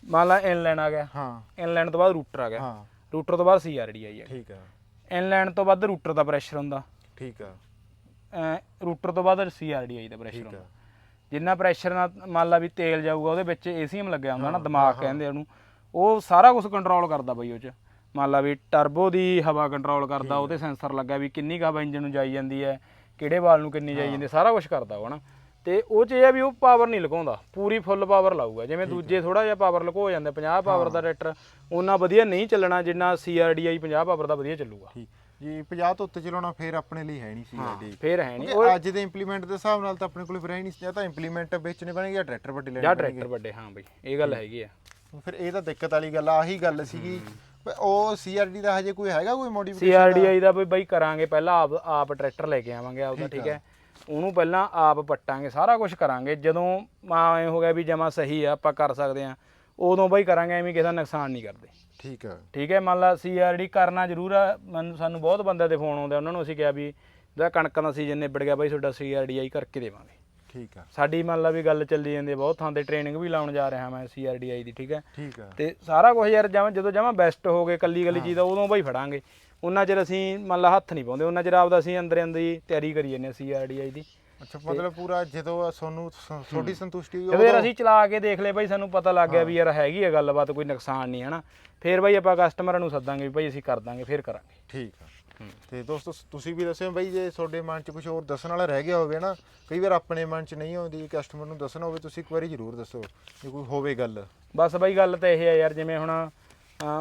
ਮੰਨ ਲਾ ਇਨਲਾਈਨ ਆ ਗਿਆ। ਹਾਂ। ਇਨਲਾਈਨ ਤੋਂ ਬਾਅਦ ਰੂਟਰ ਆ ਗਿਆ। ਹਾਂ। ਰੂਟਰ ਤੋਂ ਬਾਅਦ ਸੀਆਰਡੀਆਈ ਆ ਠੀਕ ਆ। ਇਨਲਾਈਨ ਤੋਂ ਬਾਅਦ ਰੂਟਰ ਦਾ ਪ੍ਰੈਸ਼ਰ ਹੁੰਦਾ। ਠੀਕ ਆ। ਰੂਟਰ ਤੋਂ ਬਾਅਦ ਸੀਆਰਡੀਆਈ ਦਾ ਪ੍ਰੈਸ਼ਰ ਹੁੰਦਾ। ਜਿੰਨਾ ਪ੍ਰੈਸ਼ਰ ਨਾਲ ਮੰਨ ਲਾ ਵੀ ਤੇਲ ਜਾਊਗਾ ਉਹਦੇ ਵਿੱਚ ਏਸੀਐਮ ਲੱਗਿਆ ਹੁੰਦਾ ਨਾ ਦਿਮਾਗ ਕਹਿੰਦੇ ਉਹਨੂੰ। ਉਹ ਸਾਰਾ ਕੁਝ ਕੰਟਰੋਲ ਕਰਦਾ ਬਈ ਉਹ ਚ। ਮੰਨ ਲਾ ਵੀ ਟਰਬੋ ਦੀ ਹਵਾ ਕੰਟਰੋਲ ਕਰਦਾ ਉਹਦੇ ਸੈਂਸਰ ਲੱਗਾ ਵੀ ਕਿੰਨੀ ਕੁ ਇੰਜਨ ਨੂੰ ਜਾਈ ਜਾਂਦੀ ਹੈ ਕਿਹੜੇ ਵਾਲ ਨੂੰ ਕਿੰਨੀ ਜਾਈ ਜਾਂਦੀ ਹੈ, ਸਾਰਾ ਕੁਝ ਕਰਦਾ ਉਹ ਹਨਾ। ਤੇ ਉਹ ਚ ਇਹ ਆ ਵੀ ਉਹ ਪਾਵਰ ਨਹੀਂ ਲਗਾਉਂਦਾ। ਪੂਰੀ ਫੁੱਲ ਪਾਵਰ ਲਾਊਗਾ। ਜਿਵੇਂ ਦੂਜੇ ਥੋੜਾ ਜਿਹਾ ਪਾਵਰ ਲਗੋ ਜਾਂਦਾ 50 ਪਾਵਰ ਦਾ ਟਰੈਕਟਰ ਉਹਨਾਂ ਵਧੀਆ ਨਹੀਂ ਚੱਲਣਾ ਜਿੰਨਾ ਸੀਆਰਡੀਆਈ 50 ਪਾਵਰ ਦਾ ਵਧੀਆ ਚੱਲੂਗਾ। ਠੀਕ। ਜੀ 50 ਤੋਂ ਉੱਤੇ ਚਲਾਉਣਾ ਫੇਰ ਆਪਣੇ ਲਈ ਹੈ ਨਹੀਂ ਸੀਆਰਡੀ ਫੇਰ ਹੈ ਨਹੀਂ। ਅੱਜ ਦੇ ਇੰਪਲੀਮੈਂਟ ਦੇ ਹਿਸਾਬ ਨਾਲ ਤਾਂ ਆਪਣੇ ਕੋਲ ਫਿਰ ਹੈ ਨਹੀਂ ਜਾਂ ਤਾਂ ਇੰਪਲੀਮੈਂਟ ਵੇਚਣੇ ਪੈਣਗੇ ਜਾਂ ਟਰੈਕਟਰ ਵੱਡੇ ਲੈਣੇ ਜਾਂ ਟਰੈਕਟਰ ਵੱਡੇ ਹਾਂ ਬਈ। ਇਹ ਗੱਲ ਹੈਗੀ ਆ। ਫਿਰ ਇਹ ਤਾਂ ਦਿੱਕਤ ਵਾਲੀ ਗੱਲ ਆਹੀ ਗੱਲ ਸੀਗੀ। ਉਹ ਸੀਆਰਡੀ ਦਾ ਹਜੇ ਕੋਈ ਹੈਗਾ ਕੋਈ ਮੋਡੀਫਿਕੇਸ਼ਨ ਸੀਆਰਡੀਆਈ ਦਾ ਬਾਈ ਕਰਾਂਗੇ ਪਹਿਲਾਂ ਆਪ ਆਪ ਟਰੈਕਟਰ ਲੈ ਕੇ ਆਵਾਂਗੇ ਆਪਦਾ ਠੀਕ ਹੈ। ਉਹਨੂੰ ਪਹਿਲਾਂ ਆਪ ਪੱਟਾਂਗੇ ਸਾਰਾ ਕੁਝ ਕਰਾਂਗੇ। ਜਦੋਂ ਐ ਹੋ ਗਿਆ ਵੀ ਜਮਾ ਸਹੀ ਆ ਆਪਾਂ ਕਰ ਸਕਦੇ ਆ ਉਦੋਂ ਬਾਈ ਕਰਾਂਗੇ ਐਵੇਂ ਕਿਸੇ ਦਾ ਨੁਕਸਾਨ ਨਹੀਂ ਕਰਦੇ। ਠੀਕ ਆ। ਠੀਕ ਹੈ ਮੰਨ ਲਾ ਸੀਆਰਡੀ ਕਰਨਾ ਜ਼ਰੂਰ ਆ ਮੈਨੂੰ ਸਾਨੂੰ ਬਹੁਤ ਬੰਦਿਆਂ ਦੇ ਫੋਨ ਆਉਂਦੇ ਆ, ਉਹਨਾਂ ਨੂੰ ਅਸੀਂ ਕਿਹਾ ਵੀ ਜਿਹੜਾ ਕਣਕਾਂ ਦਾ ਸੀਜ਼ਨ ਨਿਬੜ ਗਿਆ ਬਾਈ ਤੁਹਾਡਾ ਸੀਆਰਡੀਆਈ ਕਰਕੇ ਦੇਵਾਂਗੇ। ਠੀਕ ਆ। ਸਾਡੀ ਮੰਨ ਲਾ ਵੀ ਗੱਲ ਚੱਲੀ ਜਾਂਦੀ ਹੈ ਬਹੁਤ ਥਾਂ ਤੇ ਟ੍ਰੇਨਿੰਗ ਵੀ ਲਾਉਣ ਜਾ ਰਿਹਾ ਮੈਂ ਸੀਆਰਡੀਆਈ ਦੀ ਠੀਕ ਹੈ। ਠੀਕ ਆ। ਤੇ ਸਾਰਾ ਕੁਝ ਯਾਰ ਜਮਾਂ ਜਦੋਂ ਜਮਾ ਬੈਸਟ ਹੋ ਗਏ ਕੱਲੀ ਕੱਲੀ ਚੀਜ਼ ਦਾ ਉਦੋਂ ਬਾਈ ਫੜਾਂਗੇ। ਉਹਨਾਂ ਚਿਰ ਅਸੀਂ ਮੰਨ ਲਾ ਹੱਥ ਨਹੀਂ ਪਾਉਂਦੇ ਉਹਨਾਂ ਚਿਰ ਆਪਦਾ ਅਸੀਂ ਅੰਦਰ ਅੰਦਰ ਹੀ ਤਿਆਰੀ ਕਰੀ ਜਾਂਦੇ ਸੀਆਰਡੀਆਈ ਦੀ। ਅੱਛਾ ਮਤਲਬ ਪੂਰਾ ਜਦੋਂ ਤੁਹਾਨੂੰ ਸ- ਤੁਹਾਡੀ ਸੰਤੁਸ਼ਟੀ ਹੋਈ ਯਾਰ ਅਸੀਂ ਚਲਾ ਕੇ ਦੇਖ ਲਏ ਬਾਈ ਸਾਨੂੰ ਪਤਾ ਲੱਗ ਗਿਆ ਵੀ ਯਾਰ ਹੈਗੀ ਆ ਗੱਲਬਾਤ ਕੋਈ ਨੁਕਸਾਨ ਨਹੀਂ ਹਨਾ। ਫੇਰ ਬਾਈ ਆਪਾਂ ਕਸਟਮਰਾਂ ਨੂੰ ਸੱਦਾਂਗੇ ਵੀ ਬਾਈ ਅਸੀਂ ਕਰ ਦਾਂਗੇ ਫੇਰ ਕਰਾਂਗੇ। ਠੀਕ ਆ। ਤੇ ਦੋਸਤੋ ਤੁਸੀਂ ਵੀ ਦੱਸਿਓ ਬਈ ਜੇ ਤੁਹਾਡੇ ਮਨ 'ਚ ਕੁਝ ਹੋਰ ਦੱਸਣ ਵਾਲਾ ਰਹਿ ਗਿਆ ਹੋਵੇ ਨਾ ਕਈ ਵਾਰ ਆਪਣੇ ਮਨ 'ਚ ਨਹੀਂ ਆਉਂਦੀ ਕਸਟਮਰ ਨੂੰ ਦੱਸਣਾ ਹੋਵੇ ਤੁਸੀਂ ਇੱਕ ਵਾਰੀ ਜ਼ਰੂਰ ਦੱਸੋ ਜੇ ਕੋਈ ਹੋਵੇ ਗੱਲ। ਬਸ ਬਾਈ ਗੱਲ ਤਾਂ ਇਹ ਆ ਯਾਰ ਜਿਵੇਂ ਹੁਣ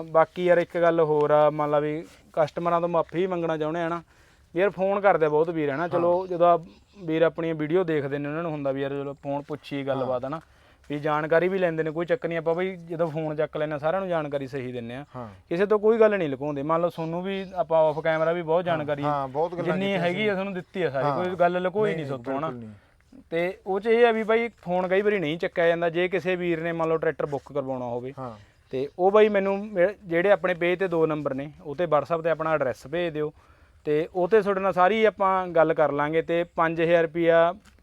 ਬਾਕੀ ਯਾਰ ਇੱਕ ਗੱਲ ਹੋਰ ਆ ਮੰਨ ਲਾ ਵੀ ਕਸਟਮਰਾਂ ਤੋਂ ਮਾਫੀ ਮੰਗਣਾ ਚਾਹੁੰਦੇ ਆ ਨਾ ਯਾਰ ਫੋਨ ਕਰਦੇ ਬਹੁਤ ਵੀਰ ਹੈ ਨਾ? ਚਲੋ ਜਦੋਂ ਵੀਰ ਆਪਣੀਆਂ ਵੀਡੀਓ ਦੇਖਦੇ ਨੇ ਉਹਨਾਂ ਨੂੰ ਹੁੰਦਾ ਵੀ ਯਾਰ ਚਲੋ ਫੋਨ ਪੁੱਛੀ ਗੱਲਬਾਤ ਹੈ। ਨਾ? ਵੀ ਜਾਣਕਾਰੀ ਵੀ ਲੈਂਦੇ ਨੇ ਕੋਈ ਚੱਕਰ ਨਹੀਂ ਆਪਾਂ ਬਈ ਜਦੋਂ ਫੋਨ ਚੱਕ ਹਾਂ ਸਾਰਿਆਂ ਨੂੰ ਜਾਣਕਾਰੀ ਸਹੀ ਦਿੰਨੇ ਆ ਹਾਂ। ਕਿਸੇ ਤੋਂ ਕੋਈ ਗੱਲ ਨਹੀਂ ਲੁਕਾਉਂਦੇ ਮੰਨ ਲਓ ਤੁਹਾਨੂੰ ਵੀ ਆਪਾਂ ਆਫ ਕੈਮਰਾ ਵੀ ਬਹੁਤ ਜਾਣਕਾਰੀ ਹਾਂ ਬਹੁਤ ਗੱਲਾਂ ਜਿੰਨੀ ਹੈਗੀ ਆ ਤੁਹਾਨੂੰ ਦਿੱਤੀ ਆ ਸਾਰੀ ਕੋਈ ਗੱਲ ਲੁਕੋਈ ਨਹੀਂ ਸੋਤੋਂ ਹਨਾ। ਤੇ ਉਹ ਚ ਇਹ ਆ ਵੀ ਬਾਈ ਫੋਨ ਕਈ ਵਾਰੀ ਨਹੀਂ ਚੱਕਿਆ ਜਾਂਦਾ ਜੇ ਕਿਸੇ ਵੀਰ ਨੇ ਮੰਨ ਲਓ ਟਰੈਕਟਰ ਬੁੱਕ ਕਰਵਾਉਣਾ ਹੋਵੇ ਤੇ ਉਹ ਬਾਈ ਮੈਨੂੰ ਜਿਹੜੇ ਆਪਣੇ ਪੇਜ ਤੇ ਦੋ ਨੰਬਰ ਨੇ ਉਹ ਤੇ WhatsApp ਤੇ ਆਪਣਾ ਐਡਰੈਸ ਭੇਜ ਦਿਓ ਤੇ ਉਹ ਤੇ ਤੁਹਾਡੇ ਨਾਲ ਸਾਰੀ ਆਪਾਂ ਗੱਲ ਕਰ ਲਾਂਗੇ ਤੇ 5000 ਰੁਪਿਆ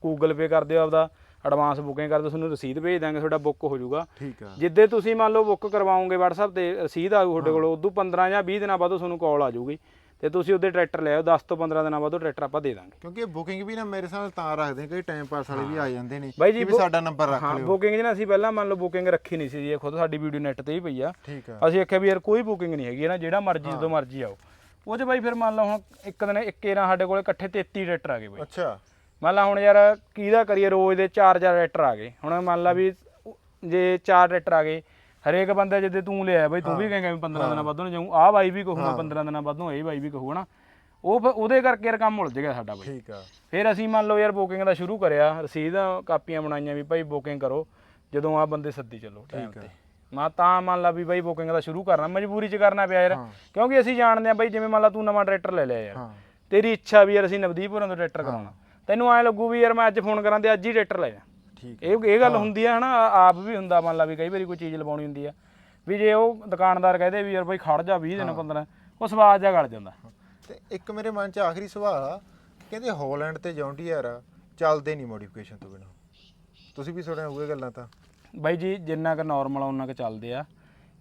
Google Pay ਕਰ ਦਿਓ ਆਪਦਾ ਐਡਵਾਂਸ ਬੁਕਿੰਗ ਕਰ ਦਿਓ ਤੁਹਾਨੂੰ ਰਸੀਦ ਭੇਜ ਦਾਂਗੇ ਤੁਹਾਡਾ ਬੁੱਕ ਹੋ ਜਾਊਗਾ। ਠੀਕ ਆ। ਜਿੱਦੇ ਤੁਸੀਂ ਮੰਨ ਲਓ ਬੁੱਕ ਕਰਵਾਓਗੇ WhatsApp ਤੇ ਰਸੀਦ ਆਊ ਤੁਹਾਡੇ ਕੋਲ ਉਦੋਂ 15 ਜਾਂ 20 ਦਿਨਾਂ ਬਾਅਦ ਤੁਹਾਨੂੰ ਕਾਲ ਆ ਜਾਊਗੀ। ਤੇ ਤੁਸੀਂ ਉਹਦੇ ਟਰੈਕਟਰ ਲੈ ਆਓ 10 ਤੋਂ 15 ਦਿਨਾਂ ਬਾਅਦ ਉਹ ਟਰੈਕਟਰ ਆਪਾਂ ਦੇ ਦਾਂਗੇ। ਕਿਉਂਕਿ ਬੁਕਿੰਗ ਵੀ ਨਾ ਮੇਰੇ ਸਾਹ ਤਾਂ ਰੱਖਦੇ ਕਈ ਟਾਈਮ ਪਾਸ ਵਾਲੇ ਵੀ ਆ ਜਾਂਦੇ ਨੇ ਬਾਈ ਜੀ ਵੀ ਸਾਡਾ ਨੰਬਰ ਰੱਖ ਲਿਓ। ਬੁਕਿੰਗ ਜਿਹਨਾਂ ਅਸੀਂ ਪਹਿਲਾਂ ਮੰਨ ਲਓ ਬੁਕਿੰਗ ਰੱਖੀ ਨਹੀਂ ਸੀ ਜੀ ਇਹ ਖੁਦ ਸਾਡੀ ਵੀਡੀਓ ਨੈਟ ਤੇ ਹੀ ਪਈ ਆ। ਠੀਕ ਆ। ਅਸੀਂ ਆਖਿਆ ਵੀ ਯਾਰ ਕੋਈ ਬੁਕਿੰਗ ਨਹੀਂ ਹੈਗੀ ਨਾ ਜਿਹੜਾ ਮਰਜ਼ੀ ਜਦੋਂ ਮਰਜ਼ੀ ਆਓ। ਉਹ 'ਚ ਬਾਈ ਫਿਰ ਮੰਨ ਲਓ ਹੁਣ ਇੱਕ ਦਿਨ ਇੱਕ ਏਰਾਂ ਸਾਡੇ ਕੋਲੇ ਇਕੱਠੇ 33 ਟਰੈਕਟਰ ਆ ਗਏ ਬਾਈ। ਅੱਛਾ। ਮੰਨ ਲਾ ਹੁਣ ਯਾਰ ਕਿਹਦਾ ਕਰੀਏ ਰੋਜ਼ ਦੇ 4-4 ਟਰੈਕਟਰ ਆ ਗਏ। ਹੁਣ ਮੰਨ ਲਾ ਵੀ ਜੇ 4 ਟਰੈਕਟਰ ਆ ਗਏ ਹਰੇਕ ਬੰਦਾ ਜਿੱਦੇ ਤੂੰ ਲਿਆ ਬਾਈ ਤੂੰ ਵੀ ਕਹੇਗਾ ਵੀ 15 ਦਿਨਾਂ ਬਾਅਦ ਨੂੰ ਜਾਊਂ ਆਹ ਬਾਈ ਵੀ ਕਹੂਗਾ 15 ਦਿਨਾਂ ਬਾਅਦ ਨੂੰ ਇਹ ਬਾਈ ਵੀ ਕਹੂਗਾ ਨਾ। ਉਹ ਫਿਰ ਉਹਦੇ ਕਰਕੇ ਯਾਰ ਕੰਮ ਉਲਝ ਗਿਆ ਸਾਡਾ ਬਾਈ। ਠੀਕ ਆ। ਫਿਰ ਅਸੀਂ ਮੰਨ ਲਓ ਯਾਰ ਬੁਕਿੰਗ ਦਾ ਸ਼ੁਰੂ ਕਰਿਆ ਰਸੀਦ ਕਾਪੀਆਂ ਬਣਾਈਆਂ ਵੀ ਭਾਈ ਬੁਕਿੰਗ ਕਰੋ ਜਦੋਂ ਆ ਬੰਦੇ ਸੱਦੀ ਚੱਲੋ ਟਾਈਮ ਤੇ। ਮੈਂ ਤਾਂ ਮੰਨ ਲਾ ਵੀ ਬਾਈ ਬੁਕਿੰਗ ਦਾ ਸ਼ੁਰੂ ਕਰਨਾ ਮਜਬੂਰੀ 'ਚ ਕਰਨਾ ਪਿਆ ਯਾਰ। ਕਿਉਂਕਿ ਅਸੀਂ ਜਾਣਦੇ ਆ ਬਾਈ ਜਿਵੇਂ ਮੰਨ ਲਾ ਤੂੰ ਨਵਾਂ ਟਰੈਕਟਰ ਲੈ ਲਿਆ ਯਾਰ। ਤੇਰੀ ਇੱਛਾ ਵੀ ਯਾਰ ਅਸੀਂ ਨਵਦੀਪੁਰਾਂ ਤੋਂ ਟਰੈਕਟਰ ਕਰਾਉਣਾ। ਤੈਨੂੰ ਐ ਲੱਗੂ ਵੀ ਯਾਰ ਮੈਂ ਅੱਜ ਫੋਨ ਕਰਾਂ ਤੇ ਅੱਜ ਹੀ ਟਰੈਕਟਰ ਲੈ ਜਾ। ਠੀਕ ਇਹ ਇਹ ਗੱਲ ਹੁੰਦੀ ਆ ਹਨਾ ਆ- ਆਪ ਵੀ ਹੁੰਦਾ ਮੰਨ ਲਾ ਵੀ ਕਈ ਵਾਰੀ ਕੋਈ ਚੀਜ਼ ਲਵਾਉਣੀ ਹੁੰਦੀ ਆ। ਵੀ ਜੇ ਉਹ ਦੁਕਾਨਦਾਰ ਕਹਦੇ ਵੀ ਯਾਰ ਬਾਈ ਖੜ ਜਾ 20 ਦਿਨ 15 ਉਹ ਸਵਾਦ ਜਾ ਗਲ ਜਾਂਦਾ। ਤੇ ਇੱਕ ਮੇਰੇ ਮਨ 'ਚ ਆਖਰੀ ਸਵਾਲ ਆ ਕਹਿੰਦੇ ਹਾਲੈਂਡ ਤੇ ਜੌਂਡੀਅਰ ਆ ਚੱਲਦੇ ਨਹੀਂ ਮੋਡੀਫਿਕੇਸ਼ਨ ਤੋਂ ਬਿਨਾ। ਤੁਸੀਂ ਵੀ ਸੁਣਿਆ ਹੋਊਗਾ ਗੱਲਾਂ ਤਾਂ। ਬਾਈ ਜੀ ਜਿੰਨਾ ਕੁ ਨਾਰਮਲ ਉਹਨਾਂ ਕੁ ਚੱਲਦੇ ਆ।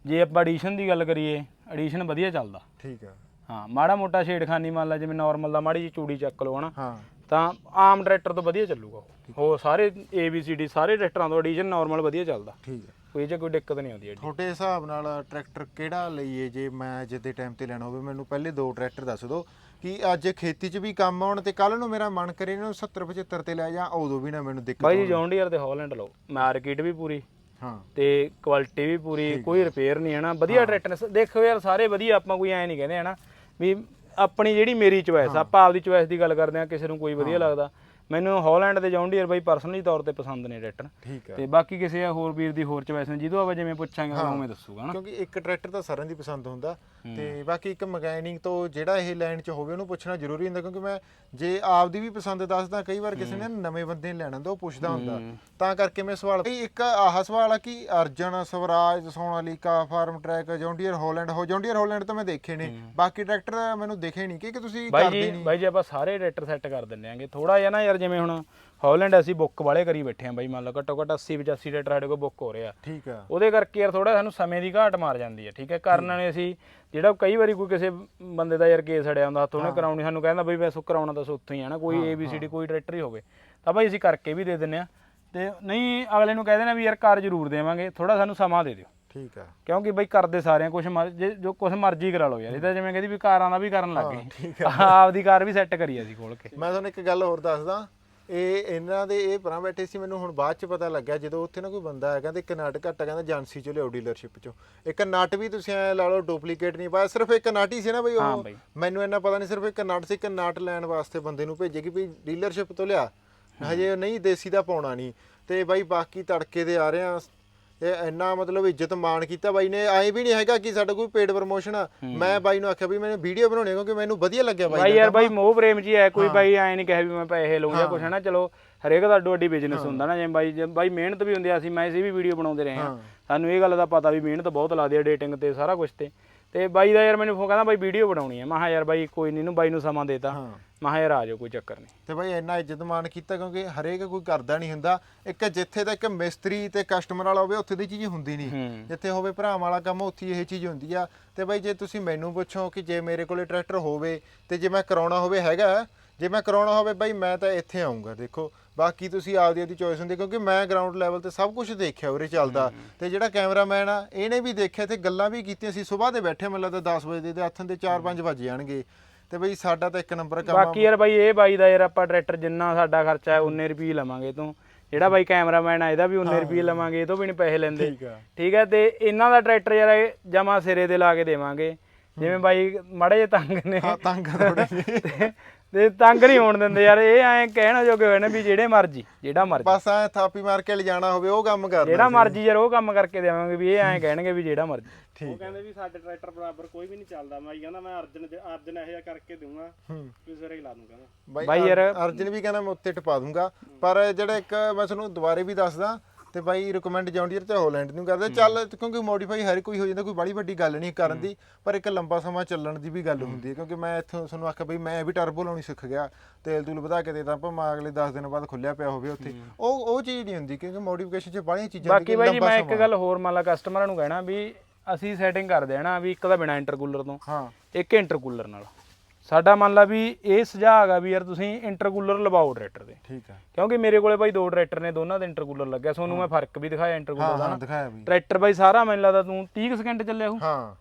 ਜੇ ਆਪਾਂ ਐਡੀਸ਼ਨ ਦੀ ਗੱਲ ਕਰੀਏ ਐਡੀਸ਼ਨ ਵਧੀਆ ਚੱਲਦਾ। ਠੀਕ ਆ। ਹਾਂ ਮਾੜਾ ਮੋਟਾ ਛੇੜਖਾਨੀ ਮੰਨ ਲਾ ਜਿਵੇਂ ਨਾਰਮਲ ਦਾ ਮਾੜੀ ਜੀ ਚੂੜੀ ਚੱਕ ਲਓ ਹਨਾ। ਹਾਂ। ਤਾਂ ਆਮ ਟਰੈਕਟਰ ਤੋਂ ਵਧੀਆ ਚੱਲੂਗਾ ਉਹ। ਹੋਰ ਸਾਰੇ ਏ ਬੀ ਸੀ ਡੀ ਸਾਰੇ ਟਰੈਕਟਰਾਂ ਤੋਂ ਐਡੀਸ਼ਨ ਨਾਰਮਲ ਵਧੀਆ ਚੱਲਦਾ। ਠੀਕ ਆ ਕੋਈ 'ਚ ਕੋਈ ਦਿੱਕਤ ਨਹੀਂ ਆਉਂਦੀ ਐਡੀ। ਤੁਹਾਡੇ ਹਿਸਾਬ ਨਾਲ ਟਰੈਕਟਰ ਕਿਹੜਾ ਲਈਏ? ਜੇ ਮੈਂ ਅੱਜ ਦੇ ਟਾਈਮ ਤੇ ਲੈਣਾ ਹੋਵੇ ਮੈਨੂੰ ਪਹਿਲੇ ਦੋ ਟਰੈਕਟਰ ਦੱਸ ਦਿਓ ਕਿ ਅੱਜ ਖੇਤੀ 'ਚ ਵੀ ਕੰਮ ਆਉਣ ਤੇ ਕੱਲ ਨੂੰ ਮੇਰਾ ਮਨ ਕਰੇ ਇਹਨਾਂ ਨੂੰ 70 75 ਤੇ ਲੈ ਜਾ ਉਦੋਂ ਵੀ ਨਾ ਮੈਨੂੰ ਦਿੱਕਤ ਬਾਈ ਜੀ ਹੋਵੇ। ਜੌਨ ਡੀਅਰ ਤੇ ਹਾਲੈਂਡ ਲਓ। ਮਾਰਕੀਟ ਵੀ ਪੂਰੀ। ਹਾਂ। ਤੇ ਕੁਆਲਿਟੀ ਵੀ ਪੂਰੀ। ਕੋਈ ਰਿਪੇਅਰ ਨਹੀਂ ਹੈ ਨਾ। ਵਧੀਆ ਟਰੈਕਟਰ ਨੇ। ਦੇਖੋ ਯਾਰ ਸਾਰੇ ਵਧੀਆ। ਆਪਾਂ ਕੋਈ ਐ ਨਹੀਂ ਕਹਿੰਦੇ ਹਨਾ ਵੀ ਆਪਣੀ ਜਿਹੜੀ ਮੇਰੀ ਚੁਆਇਸ ਆਪਾਂ ਆਪਦੀ ਚੁਆਇਸ ਦੀ ਗੱਲ ਕਰਦੇ ਆ ਕਿਸੇ ਨੂੰ ਕੋਈ ਵਧੀਆ ਲੱਗਦਾ। ਮੈਨੂੰ ਹਾਲੈਂਡ ਤੇ ਜੌਨ ਡੀਅਰ ਬਾਈ ਪਰਸਨਲੀ ਤੌਰ ਤੇ ਪਸੰਦ ਨੇ ਟਰੈਕਟਰ। ਠੀਕ ਆ। ਤੇ ਬਾਕੀ ਕਿਸੇ ਆ ਹੋਰ ਵੀਰ ਦੀ ਹੋਰ ਚੁਆਇਸ ਨੇ ਜਿਹਦੋਂ ਆਪਾਂ ਜਿਵੇਂ ਪੁੱਛਾਂਗੇ ਉਹ ਉਵੇਂ ਦੱਸੂਗਾ ਨਾ। ਕਿਉਂਕਿ ਇੱਕ ਟਰੈਕਟਰ ਤਾਂ ਸਾਰਿਆਂ ਦੀ ਪਸੰਦ ਹੁੰਦਾ। ਤੇ ਬਾਕੀ ਇੱਕ ਮਕੈਨਿਕ ਤੋਂ ਜਿਹੜਾ ਇਹ ਲਾਈਨ 'ਚ ਹੋਵੇ ਉਹਨੂੰ ਪੁੱਛਣਾ ਜ਼ਰੂਰੀ ਹੁੰਦਾ ਕਿਉਂਕਿ ਮੈਂ ਜੇ ਆਪਦੀ ਵੀ ਪਸੰਦ ਦੱਸਦਾ ਕਈ ਵਾਰ ਕਿਸੇ ਨੇ ਨਵੇਂ ਬੰਦੇ ਨੂੰ ਲੈਣਾ ਹੁੰਦਾ ਉਹ ਪੁੱਛਦਾ ਹੁੰਦਾ। ਤਾਂ ਕਰਕੇ ਮੈਂ ਸਵਾਲ ਇੱਕ ਆਹ ਸਵਾਲ ਆ ਕਿ Arjun Swaraj Sonalika Farmtrac John Deere Holland ਹੋ ਜੌਂਡੀਅਰ ਹਾਲੈਂਡ ਤਾਂ ਮੈਂ ਦੇਖੇ ਨੇ। ਬਾਕੀ ਟਰੈਕਟਰ ਮੈਨੂੰ ਦਿਖੇ ਨਹੀਂ ਕਿ ਤੁਸੀਂ ਕਰਦੇ ਨਹੀਂ। ਬਾਈ ਜੀ ਆਪਾਂ ਸਾਰੇ ਟਰੈਕਟਰ ਸੈੱਟ ਕਰ ਦਿੰਦੇ ਆਂਗੇ। ਥੋੜਾ ਜਿਹਾ ਨਾ ਯਾਰ ਜਿਵੇਂ ਹੁਣ ਹਾਲੈਂਡ ਅਸੀਂ ਬੁੱਕ ਵਾਲੇ ਕਰੀ ਬੈਠੇ ਆਂ ਬਾਈ ਮੰਨ ਲਓ ਘੱਟੋ ਘੱਟ 80 85 ਟਰੈਕਟਰ ਸਾਡੇ ਕੋਲ ਬੁੱਕ ਹੋ ਰਹੇ ਠੀਕ ਆ। ਉਹਦੇ ਕਰਕੇ ਯਾਰ ਥੋੜਾ ਸਾਨੂੰ ਸਮੇਂ ਦੀ ਘਾਟ ਮਾਰ ਜਾਂਦੀ ਹੈ ਠੀਕ ਹੈ? ਕਰਨ ਵਾਲੇ ਅਸੀਂ ਜਿਹੜਾ ਕਈ ਵਾਰੀ ਕੋਈ ਕਿਸੇ ਬੰਦੇ ਦਾ ਯਾਰ ਕੇਸ ਅੜਿਆ ਹੁੰਦਾ ਹੱਥੋਂ ਨੇ ਕਰਾਉਣੀ ਸਾਨੂੰ ਕਹਿੰਦਾ ਬਈ ਮੈਂ ਸੁ ਕਰਾਉਣਾ ਤਾਂ ਉੱਥੋਂ ਹੀ ਆ ਨਾ ਕੋਈ ਏ ਬੀ ਸੀ ਡੀ ਕੋਈ ਟਰੈਕਟਰ ਹੀ ਹੋਵੇ। ਤਾਂ ਬਾਈ ਅਸੀਂ ਕਰਕੇ ਵੀ ਦੇ ਦਿੰਨੇ ਆ ਤੇ ਨਹੀਂ ਅਗਲੇ ਨੂੰ ਕਹਿ ਦੇਣਾ ਵੀ ਯਾਰ ਕਾਰ ਜ਼ਰੂਰ ਦੇਵਾਂਗੇ ਥੋੜਾ ਸਾਨੂੰ ਸਮਾਂ ਦੇ ਦਿਓ। ਠੀਕ ਆ। ਕਿਉਂਕਿ ਬਈ ਕਰਦੇ ਸਾਰਿਆਂ ਮਰ- ਜੇ ਕੁਛ ਮਰਜ਼ੀ ਕਰਾ ਲਓ ਯਾਰ। ਇਹ ਤਾਂ ਜਿਵੇਂ ਕਹਿੰਦੀ ਵੀ ਕਾਰਾਂ ਦਾ ਵੀ ਕਰਨ ਲੱਗ ਗਏ। ਆਪਦੀ ਕਾਰ ਵੀ ਸੈੱਟ ਕਰੀ ਅਸੀਂ ਖੋਲ ਕੇ। ਮੈਂ ਤੁਹਾਨੂੰ ਇੱਕ ਗੱਲ ਹੋਰ ਦੱਸਦਾ। ਇਹ ਇਹਨਾਂ ਦੇ ਇਹ ਪਰਾਂ ਬੈਠੇ ਸੀ ਮੈਨੂੰ ਹੁਣ ਬਾਅਦ ਚ ਪਤਾ ਲੱਗਿਆ ਜਦੋਂ ਉੱਥੇ ਨਾ ਕੋਈ ਬੰਦਾ ਹੈ ਕਹਿੰਦੇ ਇੱਕ ਨਟ ਘੱਟ ਆ, ਕਹਿੰਦਾ ਏਜੰਸੀ ਚੋਂ ਲਿਆਓ ਡੀਲਰਸ਼ਿਪ ਚੋਂ। ਇੱਕ ਨਟ ਵੀ ਤੁਸੀਂ ਐ ਲਾ ਲਓ ਡੁਪਲੀਕੇਟ ਨਹੀਂ ਪਾਇਆ ਸਿਰਫ ਇੱਕ ਨਟ ਹੀ ਸੀ ਨਾ ਬਈ ਉਹ। ਮੈਨੂੰ ਇੰਨਾ ਪਤਾ ਨਹੀਂ ਸਿਰਫ ਇੱਕ ਨਟ ਸੀ ਇੱਕ ਨਟ ਲੈਣ ਵਾਸਤੇ ਬੰਦੇ ਨੂੰ ਭੇਜੇ ਕਿ ਵੀ ਡੀਲਰਸ਼ਿਪ ਤੋਂ ਲਿਆ। ਹਜੇ ਨਹੀਂ ਦੇਸੀ ਦਾ ਪਾਉਣਾ ਨਹੀਂ। ਤੇ ਬਾਈ ਬਾਕੀ ਤੜਕੇ ਦੇ ਆ ਰਹੇ ਆ ਇਹ ਇੰਨਾ ਮਤਲਬ ਇੱਜ਼ਤ ਮਾਣ ਕੀਤਾ ਬਾਈ ਨੇ ਐਂ ਵੀ ਨਹੀਂ ਹੈਗਾ ਕਿ ਸਾਡਾ ਕੋਈ ਪੇਡ ਪ੍ਰਮੋਸ਼ਨ ਮੈਂ ਬਾਈ ਨੂੰ ਆਖਿਆ ਵੀ ਮੈਨੂੰ ਵੀਡੀਓ ਬਣਾਉਣੀ ਕਿਉਂਕਿ ਮੈਨੂੰ ਵਧੀਆ ਲੱਗਿਆ ਬਾਈ ਯਾਰ। ਬਾਈ ਮੋਹ ਪ੍ਰੇਮ ਜੀ ਹੈ ਕੋਈ ਬਾਈ ਐ ਨਹੀਂ ਕਹੇ ਵੀ ਮੈਂ ਪੈਸੇ ਲਊਂ ਜਾਂ ਕੁਛ ਹੈ। ਨਾ ਚਲੋ ਹਰੇਕ ਦਾ ਅੱਡੋ ਅੱਡੀ ਬਿਜ਼ਨਸ ਹੁੰਦਾ ਨਾ ਜਿਵੇਂ ਬਾਈ ਜੇ ਬਾਈ ਮਿਹਨਤ ਵੀ ਹੁੰਦੀ ਆ ਅਸੀਂ ਮੈਂ ਅਸੀਂ ਵੀ ਵੀਡੀਓ ਬਣਾਉਂਦੇ ਰਹੇ ਹਾਂ। ਸਾਨੂੰ ਇਹ ਗੱਲ ਦਾ ਪਤਾ ਵੀ ਮਿਹਨਤ ਬਹੁਤ ਲੱਗਦੀ ਆ ਡੇਟਿੰਗ ਤੇ ਸਾਰਾ ਕੁਝ ਤੇ। ਤੇ ਬਾਈ ਦਾ ਯਾਰ ਮੈਨੂੰ ਫੋਨ ਕਹਿੰਦਾ ਬਾਈ ਵੀਡੀਓ ਬਣਾਉਣੀ ਹੈ ਮੈਂ ਕਿਹਾ ਯਾਰ ਬਾਈ ਕੋਈ ਨਹੀਂ ਨੂੰ ਬਾਈ ਨੂੰ ਸਮਾਂ ਦੇਤਾ। ਮੈਂ ਕਿਹਾ ਯਾਰ ਆ ਜਾਓ ਕੋਈ ਚੱਕਰ ਨਹੀਂ ਤੇ ਭਾਈ ਇੰਨਾ ਇੱਜ਼ਤ ਮਾਣ ਕੀਤਾ ਕਿਉਂਕਿ ਹਰੇਕ ਕੋਈ ਕਰਦਾ ਨਹੀਂ ਹੁੰਦਾ। ਇੱਕ ਜਿੱਥੇ ਤੱਕ ਮਿਸਤਰੀ ਤੇ ਕਸਟਮਰ ਵਾਲਾ ਹੋਵੇ ਉੱਥੇ ਦੀ ਚੀਜ਼ ਹੁੰਦੀ ਨਹੀਂ ਜਿੱਥੇ ਹੋਵੇ ਭਰਾਵਾਂ ਵਾਲਾ ਕੰਮ ਉੱਥੇ ਇਹ ਚੀਜ਼ ਹੁੰਦੀ ਆ। ਤੇ ਭਾਈ ਜੇ ਤੁਸੀਂ ਮੈਨੂੰ ਪੁੱਛੋ ਕਿ ਜੇ ਮੇਰੇ ਕੋਲੇ ਟਰੈਕਟਰ ਹੋਵੇ ਤੇ ਜੇ ਮੈਂ ਕਰਾਉਣਾ ਹੋਵੇ ਹੈਗਾ ਜੇ ਮੈਂ ਕਰਾਉਣਾ ਹੋਵੇ ਭਾਈ ਮੈਂ ਤਾਂ ਇੱਥੇ ਆਉਂਗਾ ਦੇਖੋ। ਬਾਕੀ ਤੁਸੀਂ ਆਪਦੀ ਆਪਦੀ ਚੋਇਸ ਹੁੰਦੀ ਕਿਉਂਕਿ ਮੈਂ ਗਰਾਊਂਡ ਲੈਵਲ ਤੇ ਸਭ ਕੁਝ ਦੇਖਿਆ ਉਰੇ ਚੱਲਦਾ। ਤੇ ਜਿਹੜਾ ਕੈਮਰਾਮੈਨ ਆ ਇਹਨੇ ਵੀ ਦੇਖਿਆ ਤੇ ਗੱਲਾਂ ਵੀ ਕੀਤੀਆਂ ਸੀ। ਸਵੇਰ ਦੇ ਬੈਠੇ ਮੈਨੂੰ ਲੱਗਦਾ 10 ਵਜੇ ਦੇ ਹੱਥਾਂ ਦੇ 4-5 ਵਜ ਜਾਣਗੇ। ਤੇ ਬਈ ਸਾਡਾ ਤਾਂ ਇੱਕ ਨੰਬਰ ਕੰਮ ਬਾਕੀ ਯਾਰ ਬਾਈ ਇਹ ਬਾਈ ਦਾ ਯਾਰ ਆਪਾਂ ਟਰੈਕਟਰ ਜਿੰਨਾ ਸਾਡਾ ਖਰਚਾ ਹੈ ਉਨੇ ਰੁਪਏ ਲਵਾਂਗੇ ਤੂੰ। ਜਿਹੜਾ ਬਾਈ ਕੈਮਰਾਮੈਨ ਆ ਇਹਦਾ ਵੀ ਉਨੇ ਰੁਪਏ ਲਵਾਂਗੇ ਇਹ ਤੋਂ ਵੀ ਨਹੀਂ ਪੈਸੇ ਲੈਂਦੇ। ਠੀਕ ਹੈ ਤੇ ਇਹਨਾਂ ਦਾ ਟਰੈਕਟਰ ਯਾਰ ਜਮਾ ਸਿਰੇ ਤੇ ਲਾ ਕੇ ਦੇਵਾਂਗੇ। ਜਿਵੇਂ ਬਾਈ ਮੜੇ ਜੇ ਤੰਗ ਨੇ। ਹਾਂ ਤੰਗ ਥੋੜੇ ਤੇ- ਤੰਗ ਨਹੀਂ ਹੋਣ ਦਿੰਦੇ ਯਾਰ ਇਹ ਐਂ ਕਹਿਣ ਜੋਗੇ ਹੋਏ ਨੇ ਵੀ ਜਿਹੜੇ ਮਰਜ਼ੀ ਜਿਹੜਾ ਮਰਜ਼ੀ। ਬਸ ਐ ਥਾਪੀ ਮਾਰ ਕੇ ਲਿਜਾਣਾ ਹੋਵੇ ਉਹ ਕੰਮ ਕਰਨਾ ਜਿਹੜਾ ਮਰਜ਼ੀ ਯਾਰ ਉਹ ਕੰਮ ਕਰਕੇ ਦੇਵਾਂਗੇ ਵੀ ਇਹ ਐਂ ਕਹਿਣਗੇ ਵੀ ਜਿਹੜਾ ਮਰਜ਼ੀ। ਉਹ ਕਹਿੰਦੇ ਵੀ ਸਾਡੇ ਟਰੈਕਟਰ ਬਰਾਬਰ ਕੋਈ ਵੀ ਨਹੀਂ ਚੱਲਦਾ ਮੈਂ ਕਹਿੰਦਾ ਮੈਂ ਅਰਜਨ ਦੇ- ਅਰਜਨ ਇਹੋ ਜਿਹਾ ਕਰਕੇ ਦਊਂਗਾ ਹੂੰ। ਵੀ ਸਿਰੇ ਹੀ ਲਾ ਦੂੰ ਕਹਿੰਦਾ। ਬਾਈ ਯਾਰ- ਅਰ- ਅਰਜਨ ਵੀ ਕਹਿੰਦਾ ਮੈਂ ਉੱਤੇ ਟਪਾ ਦੂੰਗਾ ਪਰ ਜਿਹੜਾ ਇੱਕ ਮੈਂ ਤੁਹਾਨੂੰ ਦੁਬਾਰੇ ਵੀ ਦੱਸਦਾ ਤੇ ਬਾਈ ਰეკਮੈਂਡ ਜੌਂਡੀਅਰ ਤੇ ਹਾਲੈਂਡ ਨੂੰ ਕਰਦਾ। ਚੱਲ ਕਿਉਂਕਿ ਮੋਡੀਫਾਈ ਹਰ ਕੋਈ ਹੋ ਜਾਂਦਾ ਕੋਈ ਬੜੀ ਵੱਡੀ ਗੱਲ ਨਹੀਂ ਕਰਨ ਦੀ ਪਰ ਇੱਕ ਲੰਬਾ ਸਮਾਂ ਚੱਲਣ ਦੀ ਵੀ ਗੱਲ ਹੁੰਦੀ ਹੈ ਕਿਉਂਕਿ ਮੈਂ ਇੱਥੋਂ ਤੁਹਾਨੂੰ ਆਖਿਆ ਬਈ ਮੈਂ ਵੀ ਟਰਬੋ ਲਾਉਣੀ ਸਿੱਖ ਗਿਆ ਤੇਲ ਤੂਲ ਵਧਾ ਕੇ ਦੇਤਾ ਭਾਵੇਂ ਅਗਲੇ 10 ਦਿਨ ਬਾਅਦ ਖੁੱਲਿਆ ਪਿਆ ਹੋਵੇ ਉੱਥੇ। ਉਹ ਉਹ ਚੀਜ਼ ਨਹੀਂ ਹੁੰਦੀ ਕਿਉਂਕਿ ਮੋਡੀਫਿਕੇਸ਼ਨ 'ਚ ਬਾਹਲੀਆਂ ਚੀਜ਼ਾਂ ਬਾਕੀ ਬਾਈ ਜੀ ਮੈਂ ਇੱਕ ਗੱਲ ਹੋਰ ਮੰਨ ਲਾ ਕਸਟਮਰਾਂ ਨੂੰ ਕਹਿਣਾ ਵੀ ਅਸੀਂ ਸੈਟਿੰਗ ਕਰਦੇ ਆ ਨਾ ਵੀ ਇੱਕ ਤਾਂ ਬਿਨਾ ਇੰਟਰਕੂਲਰ ਤੋਂ ਹਾਂ। ਇੱਕ ਇੰਟਰਕੂਲਰ ਨਾਲ। ਸਾਡਾ ਮੰਨ ਲਾ ਵੀ ਇਹ ਸੁਝਾਅ ਹੈਗਾ ਵੀ ਯਾਰ ਤੁਸੀਂ ਇੰਟਰਕੂਲਰ ਲਵਾਓ ਟਰੈਕਟਰ ਦੇ। ਠੀਕ ਆ ਕਿਉਂਕਿ ਮੇਰੇ ਕੋਲੇ ਬਾਈ ਦੋ ਟਰੈਕਟਰ ਨੇ ਦੋਨਾਂ ਦੇ ਇੰਟਰਕੂਲਰ ਲੱਗਿਆ ਤੁਹਾਨੂੰ ਮੈਂ ਫ਼ਰਕ ਵੀ ਦਿਖਾਇਆ ਇੰਟਰਕੂਲਰ ਹਾਂ ਦਾ ਹਾਂ ਦਿਖਾਇਆ ਵੀ। ਟਰੈਕਟਰ ਬਾਈ ਸਾਰਾ ਮੈਨੂੰ ਲੱਗਦਾ ਤੂੰ 30 ਕੁ ਸਕਿੰਟ ਚੱਲਿਆ ਉਹ ਹਾਂ।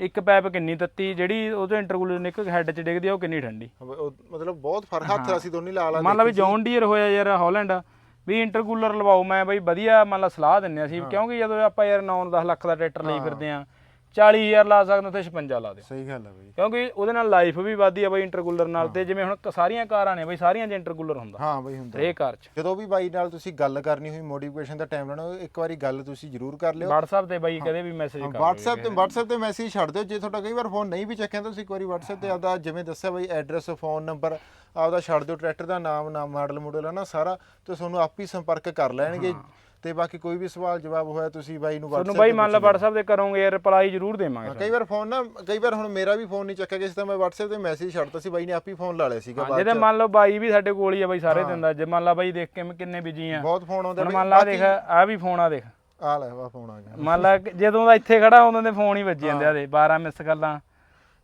ਇੱਕ ਪੈਪ ਕਿੰਨੀ ਤੱਤੀ ਜਿਹੜੀ ਉਹਦੇ ਇੰਟਰਕੂਲਰ ਨੇ ਇੱਕ ਹੈੱਡ 'ਚ ਡਿੱਗਦੀ ਆ ਉਹ ਕਿੰਨੀ ਠੰਡੀ। ਮਤਲਬ ਬਹੁਤ ਫ਼ਰਕ ਹੱਥ ਅਸੀਂ ਦੋਨੇ ਲਾ ਲਾ ਮੰਨ ਲਾ ਵੀ ਜੌਨ ਡੀਅਰ ਹੋਇਆ ਯਾਰ ਹਾਲੈਂਡ ਵੀ ਇੰਟਰਕੂਲਰ ਲਵਾਓ ਮੈਂ ਬਾਈ ਵਧੀਆ ਮੰਨ ਲਾ ਸਲਾਹ ਦਿੰਨੇ ਅਸੀਂ। ਕਿਉਂਕਿ ਜਦੋਂ ਆਪਾਂ ਯਾਰ 9-10 ਲੱਖ ਦਾ ਟਰੈਕਟਰ ਲਈ ਫਿਰਦੇ ਆ 40000 ਲਾ ਸਕਦੇ ਉੱਥੇ 56 ਲਾ ਦਿਓ। ਸਹੀ ਗੱਲ ਹੈ ਬਾਈ। ਕਿਉਂਕਿ ਉਹਦੇ ਨਾਲ ਲਾਈਫ ਵੀ ਵੱਧਦੀ ਆ ਬਾਈ ਇੰਟਰਕੂਲਰ ਨਾਲ ਤੇ ਜਿਵੇਂ ਹੁਣ ਸਾਰੀਆਂ ਕਾਰਾਂ ਨੇ ਬਾਈ ਸਾਰੀਆਂ 'ਚ ਇੰਟਰਕੂਲਰ ਹੁੰਦਾ। ਹਾਂ ਬਾਈ ਹੁੰਦਾ। ਹਰੇਕ ਕਾਰ 'ਚ। ਜਦੋਂ ਵੀ ਬਾਈ ਨਾਲ ਤੁਸੀਂ ਗੱਲ ਕਰਨੀ ਹੋਈ ਮੋਡੀਫਿਕੇਸ਼ਨ ਦਾ ਟਾਈਮ ਲੈਣਾ ਇੱਕ ਵਾਰੀ ਗੱਲ ਤੁਸੀਂ ਜ਼ਰੂਰ ਕਰ ਲਿਓ। WhatsApp ਤੇ ਬਾਈ ਕਦੇ ਵੀ ਮੈਸੇਜ ਕਰ WhatsApp ਤੇ WhatsApp ਤੇ ਮੈਸੇਜ ਛੱਡ ਦਿਓ। ਜੇ ਤੁਹਾਡਾ ਕਈ ਵਾਰ ਫੋਨ ਨਹੀਂ ਵੀ ਚੱਕਿਆ ਤਾਂ ਤੁਸੀਂ ਇੱਕ ਵਾਰੀ WhatsApp ਤੇ ਆਪਦਾ ਜਿਵੇਂ ਦੱਸਿਆ ਬਾਈ ਐਡਰੈਸ ਫੋਨ ਨੰਬਰ ਆਪਦਾ ਛੱਡ ਦਿਓ ਟਰੈਕਟਰ ਦਾ ਨਾਮ ਨਾਮ ਮਾਡਲ ਮੋਡਲ ਹੈ ਨਾ ਸਾਰਾ ਤੇ ਤੁਹਾਨੂੰ ਆਪ ਹੀ ਸੰਪਰਕ ਕਰ ਲੈਣਗੇ। ਤੇ ਬਾਕੀ ਕੋਈ ਵੀ ਸਵਾਲ ਜਵਾਬ ਹੋਇਆ ਤੁਸੀਂ ਬਾਈ ਨੂੰ ਤੁਹਾਨੂੰ WhatsApp ਬਾਈ ਤੇ ਮੰਨ ਲਓ ਪੁੱਛ ਲਿਓ। WhatsApp ਤੇ ਕਰੋਗੇ ਰਿਪਲਾਈ ਜ਼ਰੂਰ ਦੇਵਾਂਗੇ ਹਾਂ, ਕਈ ਵਾਰ ਫੋਨ ਨਾ ਕਈ ਵਾਰ ਹੁਣ ਮੇਰਾ ਵੀ ਫੋਨ ਨਹੀਂ ਚੱਕਿਆ ਗਿਆ ਸੀ ਤਾਂ ਮੈਂ WhatsApp ਤੇ ਮੈਸੇਜ ਛੱਡਤਾ ਸੀ ਬਾਈ ਨੇ ਆਪ ਹੀ ਫੋਨ ਲਾ ਲਿਆ ਸੀਗਾ ਹਾਂ, ਜਿਹਦੇ ਮੰਨ ਲਓ ਬਾਈ ਵੀ ਸਾਡੇ ਕੋਲ ਹੀ ਆ ਬਾਈ ਸਾਰੇ ਦਿਨ ਦਾ ਜੇ ਮੰਨ ਲਾ ਬਾਈ ਦੇਖ ਕੇ ਮੈਂ ਕਿੰਨੇ ਬਿਜ਼ੀ ਆ। ਬਹੁਤ ਫੋਨ ਆਉਂਦੇ ਹੁਣ ਮੰਨ ਲਾ ਦੇਖ ਆ ਵੀ ਫੋਨ ਆ ਦੇਖ। ਆ ਲੈ ਵਾ ਫੋਨ ਆ ਗਿਆ। ਮੰਨ ਲਾ ਕਿ ਜਦੋਂ ਦਾ ਇੱਥੇ ਖੜਾ ਉਦੋਂ ਦੇ ਫੋਨ ਹੀ ਵੱਜੀ ਜਾਂਦੇ ਆ ਦੇ 12 ਮਿਸ ਕਾਲਾਂ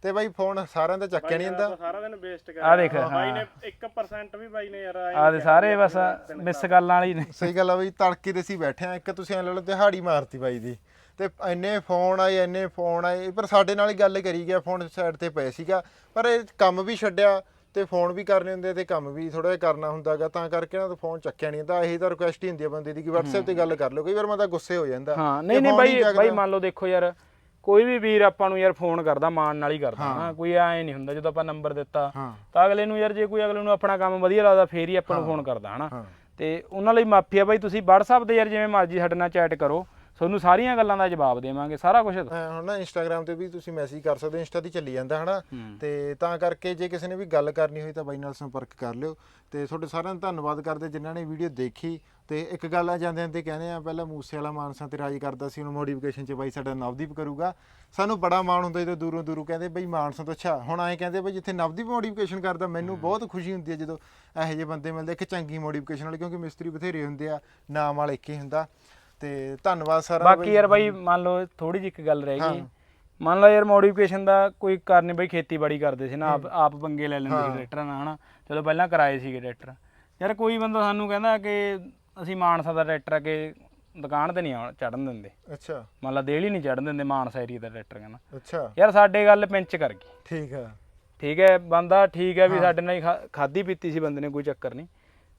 ਤੇ ਬਾਈ ਫੋਨ ਸਾਰਿਆਂ ਦਾ ਚੱਕਿਆ ਨਹੀਂ ਜਾਂਦਾ। ਸਾਰਾ ਦਿਨ ਵੇਸਟ ਕਰ ਆ। ਦੇਖ ਬਾਈ ਨੇ 1% ਵੀ ਬਾਈ ਨੇ ਯਾਰ ਆ ਦੇ ਸਾਰੇ ਬਸ ਮਿਸ ਕਾਲਾਂ ਵਾਲੀ ਨੇ। ਸਹੀ ਗੱਲ ਆ ਬਈ ਤੜਕੇ ਦੇ ਅਸੀਂ ਬੈਠੇ ਆ ਇੱਕ ਤੁਸੀਂ ਐ ਲੈ ਲਓ ਦਿਹਾੜੀ ਮਾਰਤੀ ਬਾਈ ਦੀ। ਤੇ ਇੰਨੇ ਫੋਨ ਆਏ ਇੰਨੇ ਫੋਨ ਆਏ ਪਰ ਸਾਡੇ ਨਾਲ ਹੀ ਗੱਲ ਕਰੀ ਗਿਆ ਫੋਨ ਸਾਈਡ ਤੇ ਪਏ ਸੀਗਾ। ਪਰ ਇਹ ਕੰਮ ਵੀ ਛੱਡਿਆ ਤੇ ਫੋਨ ਵੀ ਕਰਨੇ ਹੁੰਦੇ ਤੇ ਕੰਮ ਵੀ ਥੋੜਾ ਜਿਹਾ ਕਰਨਾ ਹੁੰਦਾਗਾ ਤਾਂ ਕਰਕੇ ਨਾ ਫੋਨ ਚੱਕਿਆ ਨਹੀਂ ਤਾਂ ਇਹੀ ਤਾਂ ਰਿਕੁਐਸਟ ਹੀ ਹੁੰਦੀ ਆ ਬੰਦੇ ਦੀ ਕਿ WhatsApp ਤੇ ਗੱਲ ਕਰ ਲਓ ਕਈ ਵਾਰ ਮੈਂ ਤਾਂ ਗੁੱਸੇ ਹੋ ਜਾਂਦਾ। ਹਾਂ ਤੇ ਨਹੀਂ ਨਹੀਂ ਬਾਈ। ਬਾਈ ਮੰਨ ਲਓ ਦੇਖੋ ਯਾਰ ਕੋਈ ਵੀ ਵੀਰ ਆਪਾਂ ਨੂੰ ਯਾਰ ਫੋਨ ਕਰਦਾ ਮਾਣ ਨਾਲ ਹੀ ਕਰਦਾ। ਹਾਂ। ਕੋਈ ਐ ਨਹੀਂ ਹੁੰਦਾ ਜਦੋਂ ਆਪਾਂ ਨੰਬਰ ਦਿੱਤਾ। ਤਾਂ ਅਗਲੇ ਨੂੰ ਯਾਰ ਜੇ ਕੋਈ ਅਗਲੇ ਨੂੰ ਆਪਣਾ ਕੰਮ ਵਧੀਆ ਲੱਗਦਾ ਫੇਰ ਹੀ ਆਪਾਂ ਨੂੰ ਫੋਨ ਕਰਦਾ ਹਨਾ? ਤੇ ਉਹਨਾਂ ਲਈ ਮਾਫੀ ਆ ਬਾਈ ਤੁਸੀਂ WhatsApp ਤੇ ਯਾਰ ਜਿਵੇਂ ਮਰਜ਼ੀ ਸਾਡੇ ਨਾਲ ਚੈਟ ਕਰੋ। ਤੁਹਾਨੂੰ ਸਾਰੀਆਂ ਗੱਲਾਂ ਦਾ ਜਵਾਬ ਦੇਵਾਂਗੇ ਸਾਰਾ ਕੁਝ ਹੁਣ ਨਾ ਇੰਸਟਾਗ੍ਰam ਤੇ ਵੀ ਤੁਸੀਂ ਮੈਸੇਜ ਕਰ ਸਕਦੇ ਹੋ ਇੰਸਟਾ ਤੇ ਚੱਲੀ ਜਾਂਦਾ ਹਨਾ? ਤੇ ਤਾਂ ਕਰਕੇ ਜੇ ਕਿਸੇ ਨੇ ਵੀ ਗੱਲ ਕਰਨੀ ਹੋਈ ਤਾਂ ਬਾਈ ਨਾਲ ਸੰਪਰਕ ਕਰ ਲਿਓ। ਤੇ ਤੁਹਾਡੇ ਸਾਰਿਆਂ ਦਾ ਧੰਨਵਾਦ ਕਰਦੇ ਜਿਨ੍ਹਾਂ ਨੇ ਵੀਡੀਓ ਦੇਖੀ। ਤੇ ਇੱਕ ਗੱਲ ਆ ਜਾਂਦੇ ਜਾਂਦੇ ਕਹਿੰਦੇ ਆ ਪਹਿਲਾਂ ਮੂਸੇ ਵਾਲਾ ਮਾਨਸਾ ਤੇ ਰਾਜ ਕਰਦਾ ਸੀ ਹੁਣ ਮੋਡੀਫਿਕੇਸ਼ਨ 'ਚ ਬਾਈ ਸਾਡਾ ਨਵਦੀਪ ਕਰੂਗਾ। ਸਾਨੂੰ ਬੜਾ ਮਾਣ ਹੁੰਦਾ ਜਦੋਂ ਦੂਰੋਂ ਦੂਰੋਂ ਕਹਿੰਦੇ ਬਈ ਮਾਨਸਾ ਤੋਂ ਅੱਛਾ। ਹੁਣ ਐਂ ਕਹਿੰਦੇ ਬਈ ਜਿੱਥੇ ਨਵਦੀਪ ਮੋਡੀਫਿਕੇਸ਼ਨ ਕਰਦਾ ਮੈਨੂੰ ਬਹੁਤ ਖੁਸ਼ੀ ਹੁੰਦੀ ਹੈ ਜਦੋਂ ਇਹੋ ਜਿਹੇ ਬੰਦੇ ਮਿਲਦੇ ਇੱਕ ਚੰਗੀ ਮੋਡੀਫਿਕੇਸ਼ਨ ਵਾਲੇ ਕਿਉਂਕਿ ਮਿਸਤਰੀ ਬਥੇਰੇ ਹੁੰਦੇ ਆ ਨਾਮ ਵਾਲਾ ਇੱਕ ਹੀ ਹੁੰਦਾ। ਤੇ ਧੰਨਵਾਦ ਸਾਰਾ ਬਾਕੀ ਯਾਰ ਬਾਈ ਮੰਨ ਲਓ ਥੋੜੀ ਜਿਹੀ ਇੱਕ ਗੱਲ ਰਹਿ ਗਈ। ਮੰਨ ਲਓ ਯਾਰ ਮੋਡੀਫਿਕੇਸ਼ਨ ਦਾ ਕੋਈ ਕਰਨੀ ਬਈ ਖੇਤੀਬਾੜੀ ਕਰਦੇ ਸੀ ਨਾ ਆਪ ਆਪ ਪੰਗੇ ਲੈ ਲੈਂਦੇ ਸੀ ਟਰੈਕਟਰਾਂ ਨਾਲ ਹਨਾ। ਚਲੋ ਪਹਿਲਾਂ ਕਰਾਏ ਸੀਗੇ ਟਰੈਕਟਰ। ਯਾਰ ਕੋਈ ਬੰਦਾ ਸਾਨੂੰ ਕਹਿੰਦਾ ਕਿ ਅਸੀਂ ਮਾਨਸਾ ਦਾ ਟਰੈਕਟਰ ਅੱਗੇ ਦੁਕਾਨ ਤੇ ਨਹੀਂ ਚੜਨ ਦਿੰਦੇ। ਅੱਛਾ। ਮੰਨ ਲਾ ਦੇਲੀ ਨਹੀਂ ਚੜਨ ਦਿੰਦੇ ਮਾਨਸਾ ਏਰੀਆ ਦਾ ਟਰੈਕਟਰ ਕਹਿੰਦਾ। ਅੱਛਾ। ਯਾਰ ਸਾਡੇ ਗੱਲ ਪਿੰਚ ਕਰ ਗਈ। ਠੀਕ ਆ ਠੀਕ ਹੈ ਬੰਦਾ ਠੀਕ ਹੈ ਵੀ ਸਾਡੇ ਨਾਲ ਹੀ ਖਾ- ਖਾਧੀ ਪੀਤੀ ਸੀ ਬੰਦੇ ਨੇ ਕੋਈ ਚੱਕਰ ਨਹੀਂ।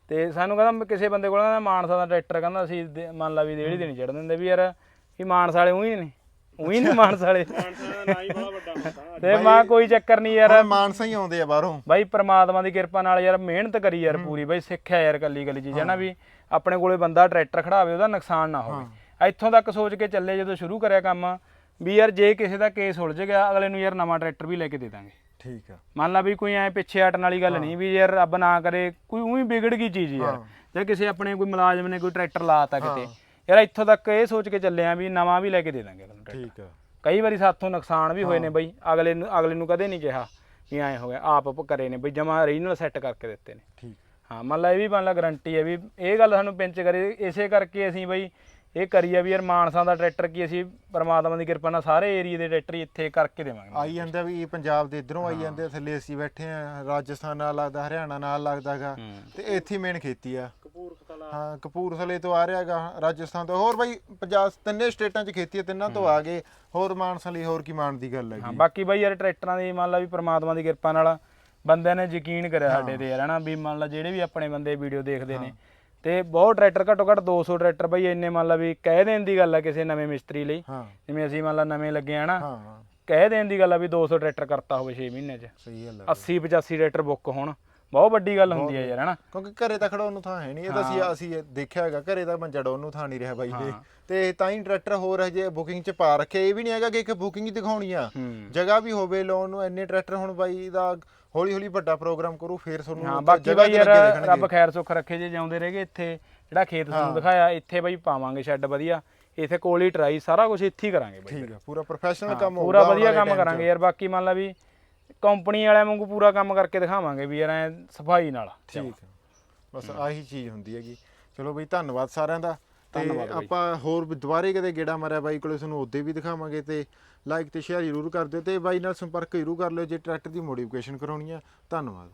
ਤੇ ਸਾਨੂੰ ਕਹਿੰਦਾ ਕਿਸੇ ਬੰਦੇ ਕੋਲ ਕਹਿੰਦਾ ਮਾਨਸਾ ਦਾ ਟਰੈਕਟਰ ਕਹਿੰਦਾ ਅਸੀਂ ਮੰਨ ਲਾ ਵੀ ਦੇੜੀ ਦੇ ਨਹੀਂ ਚੜਨ ਦਿੰਦੇ ਵੀ ਯਾਰ ਵੀ ਮਾਨਸਾ ਵਾਲੇ ਉਹੀ ਨੇ। ਉਹੀ ਨੇ ਮਾਨਸਾ ਵਾਲੇ। ਮਾਨਸਾ ਦਾ ਨਾਂ ਹੀ ਬੜਾ ਵੱਡਾ ਹੁੰਦਾ ਤੇ ਮਾਂ ਕੋਈ ਚੱਕਰ ਨਹੀਂ ਯਾਰ। ਹੁਣ ਮਾਨਸਾ ਹੀ ਆਉਂਦੇ ਆ ਬਾਹਰੋਂ। ਬਾਈ ਪ੍ਰਮਾਤਮਾ ਦੀ ਕਿਰਪਾ ਨਾਲ ਯਾਰ ਮਿਹਨਤ ਕਰੀ ਯਾਰ ਪੂਰੀ। ਬਾਈ ਸਿੱਖਿਆ ਯਾਰ ਕੱਲੀ ਕੱਲੀ ਚੀਜ਼। ਹੈ। ਨਾ ਵੀ ਆਪਣੇ ਕੋਲੇ ਬੰਦਾ ਟਰੈਕਟਰ ਖੜਾਵੇ ਉਹਦਾ ਨੁਕਸਾਨ ਨਾ ਹੋਵੇ। ਇੱਥੋਂ ਤੱਕ ਸੋਚ ਕੇ ਚੱਲੇ ਜਦੋਂ ਸ਼ੁਰੂ ਕਰਿਆ ਕੰਮ ਵੀ ਯਾਰ ਜੇ ਕਿਸੇ ਦਾ ਕੇਸ ਉਲਝ ਗਿਆ ਅਗਲੇ ਨੂੰ ਯਾਰ ਨਵਾਂ ਟਰੈਕਟਰ ਵੀ ਲੈ ਕੇ ਦੇ ਦਾਂਗੇ। ਠੀਕ ਆ। ਮੰਨ ਲਾ ਵੀ ਕੋਈ ਐ ਪਿੱਛੇ ਹਟਣ ਵਾਲੀ ਗੱਲ ਨਹੀਂ ਵੀ ਯਾਰ ਰੱਬ ਨਾ ਕਰੇ ਕੋਈ ਉਹੀ ਵਿਗੜ ਗਈ ਚੀਜ਼ ਯਾਰ। ਜਾਂ ਕਿਸੇ ਆਪਣੇ ਕੋਈ ਮੁਲਾਜ਼ਮ ਨੇ ਕੋਈ ਟਰੈਕਟਰ ਲਾਤਾ ਕਿਤੇ। ਯਾਰ ਇੱਥੋਂ ਤੱਕ ਇਹ ਸੋਚ ਕੇ ਚੱਲੇ ਆ ਵੀ ਨਵਾਂ ਵੀ ਲੈ ਕੇ ਦੇ ਦਾਂਗੇ ਤੁਹਾਨੂੰ ਠੀਕ ਆ। ਕਈ ਵਾਰੀ ਸਾਥੋਂ ਨੁਕਸਾਨ ਵੀ ਹੋਏ ਨੇ ਬਈ ਅਗਲੇ ਨੂੰ ਅਗਲੇ ਨੂੰ ਕਦੇ ਨਹੀਂ ਕਿਹਾ ਵੀ ਐ ਹੋ ਗਿਆ ਆਪ ਕਰੇ ਨੇ ਬਈ ਜਮਾ ਓਰੀਜਨਲ ਸੈੱਟ ਕਰਕੇ ਦਿੱਤੇ ਨੇ। ਠੀਕ। ਹਾਂ ਮੰਨ ਲਾ ਇਹ ਵੀ ਮੰਨ ਲਾ ਗਾਰੰਟੀ ਹੈ ਵੀ ਇਹ ਗੱਲ ਸਾਨੂੰ ਪਿੰਚ ਕਰੇ ਇਸੇ ਕਰਕੇ ਅਸੀਂ ਬਈ ਇਹ ਕਰੀਏ ਵੀ ਯਾਰ ਮਾਨਸਾ ਦਾ ਟਰੈਕਟਰ ਕੀ ਅਸੀਂ ਪਰਮਾਤਮਾ ਦੀ ਕਿਰਪਾ ਨਾਲ ਸਾਰੇ ਏਰੀਏ ਦੇ ਟਰੈਕਟਰ ਹੀ ਇੱਥੇ ਕਰਕੇ ਦੇਵਾਂਗੇ। ਆਈ ਜਾਂਦੇ ਵੀ ਇਹ ਪੰਜਾਬ ਦੇ ਇਧਰੋਂ ਆਈ ਜਾਂਦੇ ਥੱਲੇ ਅਸੀਂ ਬੈਠੇ ਆ ਰਾਜਸਥਾਨ ਨਾਲ ਲੱਗਦਾ ਹਰਿਆਣਾ ਨਾਲ ਲੱਗਦਾਗਾ ਤੇ ਇੱਥੇ ਮੇਨ ਖੇਤੀ ਆ। ਕਪੂਰਥਲਾ। ਹਾਂ ਕਪੂਰਥਲੇ ਤੋਂ ਆ ਰਿਹਾਗਾ ਰਾਜਸਥਾਨ ਤੋਂ। ਹੋਰ ਬਾਈ ਪੰਜਾਬ ਤਿੰਨੇ ਸਟੇਟਾਂ 'ਚ ਖੇਤੀ ਆ ਤਿੰਨਾਂ ਤੋਂ ਆ ਗਏ। ਹੋਰ ਮਾਨਸਾ ਲਈ ਹੋਰ ਕੀ ਮਾਣ ਦੀ ਗੱਲ ਹਾਂ ਹੈਗੀ? ਬਾਕੀ ਬਈ ਯਾਰ ਟਰੈਕਟਰਾਂ ਦੀ ਮੰਨ ਲਾ ਵੀ ਪ੍ਰਮਾਤਮਾ ਦੀ ਕਿਰਪਾ ਨਾਲ ਬੰਦਿਆਂ ਨੇ ਯਕੀਨ ਕਰਿਆ ਸਾਡੇ ਤੇ ਯਾਰ ਹਨਾ? ਵੀ ਮੰਨ ਲਾ ਜਿਹੜੇ ਵੀ ਆਪਣੇ ਬੰਦੇ ਵੀਡੀਓ ਦੇਖਦੇ ਨੇ ਤੇ ਬਹੁਤ ਟਰੈਕਟਰ ਘੱਟੋ ਘੱਟ 200 ਟਰੈਕਟਰ ਬਈ ਇੰਨੇ ਮੰਨ ਲਾ ਵੀ ਕਹਿ ਦੇਣ ਦੀ ਗੱਲ ਆ ਕਿਸੇ ਨਵੇਂ ਮਿਸਤਰੀ ਲਈ। ਹਾਂ। ਜਿਵੇਂ ਅਸੀਂ ਮੰਨ ਲਾ ਨਵੇਂ ਲੱਗੇ ਆ ਨਾ ਹਾਂ ਹਾਂ। ਕਹਿ ਦੇਣ ਦੀ ਗੱਲ ਆ ਵੀ 200 ਟਰੈਕਟਰ ਕਰਤਾ ਹੋਵੇ 6 ਮਹੀਨੇ 'ਚ। ਸਹੀ ਗੱਲ ਆ। 80 85 ਟਰੈਕਟਰ ਬੁੱਕ ਹੋਣ। ਬਹੁਤ ਵੱਡੀ ਗੱਲ ਹੁੰਦੀ ਹੈ ਯਾਰ ਹਨਾ ਕਿਉਂਕਿ ਘਰੇ ਤਾਂ ਖੜਾਉਣ ਨੂੰ ਥਾਂ ਹੈ ਨਹੀਂ। ਇਹ ਤਾਂ ਅਸੀਂ ਅਸੀਂ ਦੇਖਿਆ ਹੈਗਾ ਘਰੇ ਤਾਂ ਮੰਜਾ ਡਾਉਣ ਨੂੰ ਥਾਂ ਨਹੀਂ ਰਿਹਾ ਬਾਈ ਦੇ ਤੇ ਤਾਂ ਹੀ ਟਰੈਕਟਰ ਹੋਰ ਹਜੇ ਬੁਕਿੰਗ 'ਚ ਪਾ ਰੱਖਿਆ। ਇਹ ਵੀ ਨਹੀਂ ਹੈਗਾ ਕਿ ਇੱਕ ਬੁਕਿੰਗ ਹੀ ਦਿਖਾਉਣੀ ਆ। ਹੂੰ। ਜਗ੍ਹਾ ਵੀ ਹੋਵੇ ਲੋਨ ਨੂੰ ਇੰਨੇ ਟਰੈਕਟਰ ਹੁਣ ਬਾਈ ਦਾ ਹੌਲੀ ਹੌਲੀ ਵੱਡਾ ਪ੍ਰੋਗਰਾਮ ਕਰੂ ਫੇਰ ਤੁਹਾਨੂੰ ਹਾਂ ਬਾਕੀ ਬਈ ਯਾਰ। ਰੱਬ ਖੈਰ ਸੁੱਖ ਰੱਖੇ ਜੇ ਜਿਉਂਦੇ ਰਹੇਗੇ ਇੱਥੇ ਜਿਹੜਾ ਖੇਤ ਤੁਹਾਨੂੰ ਦਿਖਾਇਆ ਇੱਥੇ ਬਈ ਪਾਵਾਂਗੇ ਸ਼ੈੱਡ ਵਧੀਆ। ਇੱਥੇ ਕੋਲ ਹੀ ਟਰਾਈ ਸਾਰਾ ਕੁਝ ਇੱਥੇ ਹੀ ਕਰਾਂਗੇ ਬਈ ਠੀਕ ਆ ਪੂਰਾ ਪ੍ਰੋਫੈਸ਼ਨਲ ਕੰਮ ਪੂਰਾ ਹੋਊਗਾ ਵਧੀਆ ਆਉਣ ਵਾਲੇ ਕੰਮ। ਕਰਾਂਗੇ ਯਾਰ ਬਾਕੀ ਮੰਨ ਲਾ ਵੀ ਕੰਪਨੀ ਵਾਲਿਆਂ ਵਾਂਗੂ ਪੂਰਾ ਕੰਮ ਕਰਕੇ ਦਿਖਾਵਾਂਗੇ ਵੀ ਯਾਰ ਐ ਸਫ਼ਾਈ ਨਾਲ ਠੀਕ ਬਸ ਆਹੀ ਚੀਜ਼ ਹੁੰਦੀ ਹੈਗੀ। ਚਲੋ ਬਈ ਧੰਨਵਾਦ ਸਾਰਿਆਂ ਦਾ। ਤੇ ਆਪਾਂ ਹੋਰ ਵੀ ਦੁਬਾਰੇ ਕਦੇ ਗੇੜਾ ਮਾਰਿਆ ਬਾਈ ਕੋਲੇ ਤੁਹਾਨੂੰ ਉਹਦੇ ਵੀ ਦਿਖਾਵਾਂਗੇ ਤੇ ਲਾਈਕ ਤੇ ਸ਼ੇਅਰ ਜ਼ਰੂਰ ਕਰ ਦਿਓ ਤੇ ਬਾਈ ਨਾਲ ਸੰਪਰਕ ਜ਼ਰੂਰ ਕਰ ਲਿਓ ਜੇ ਟਰੈਕਟਰ ਦੀ ਮੋਡੀਫਿਕੇਸ਼ਨ ਕਰਾਉਣੀ ਹੈ ਧੰਨਵਾਦ।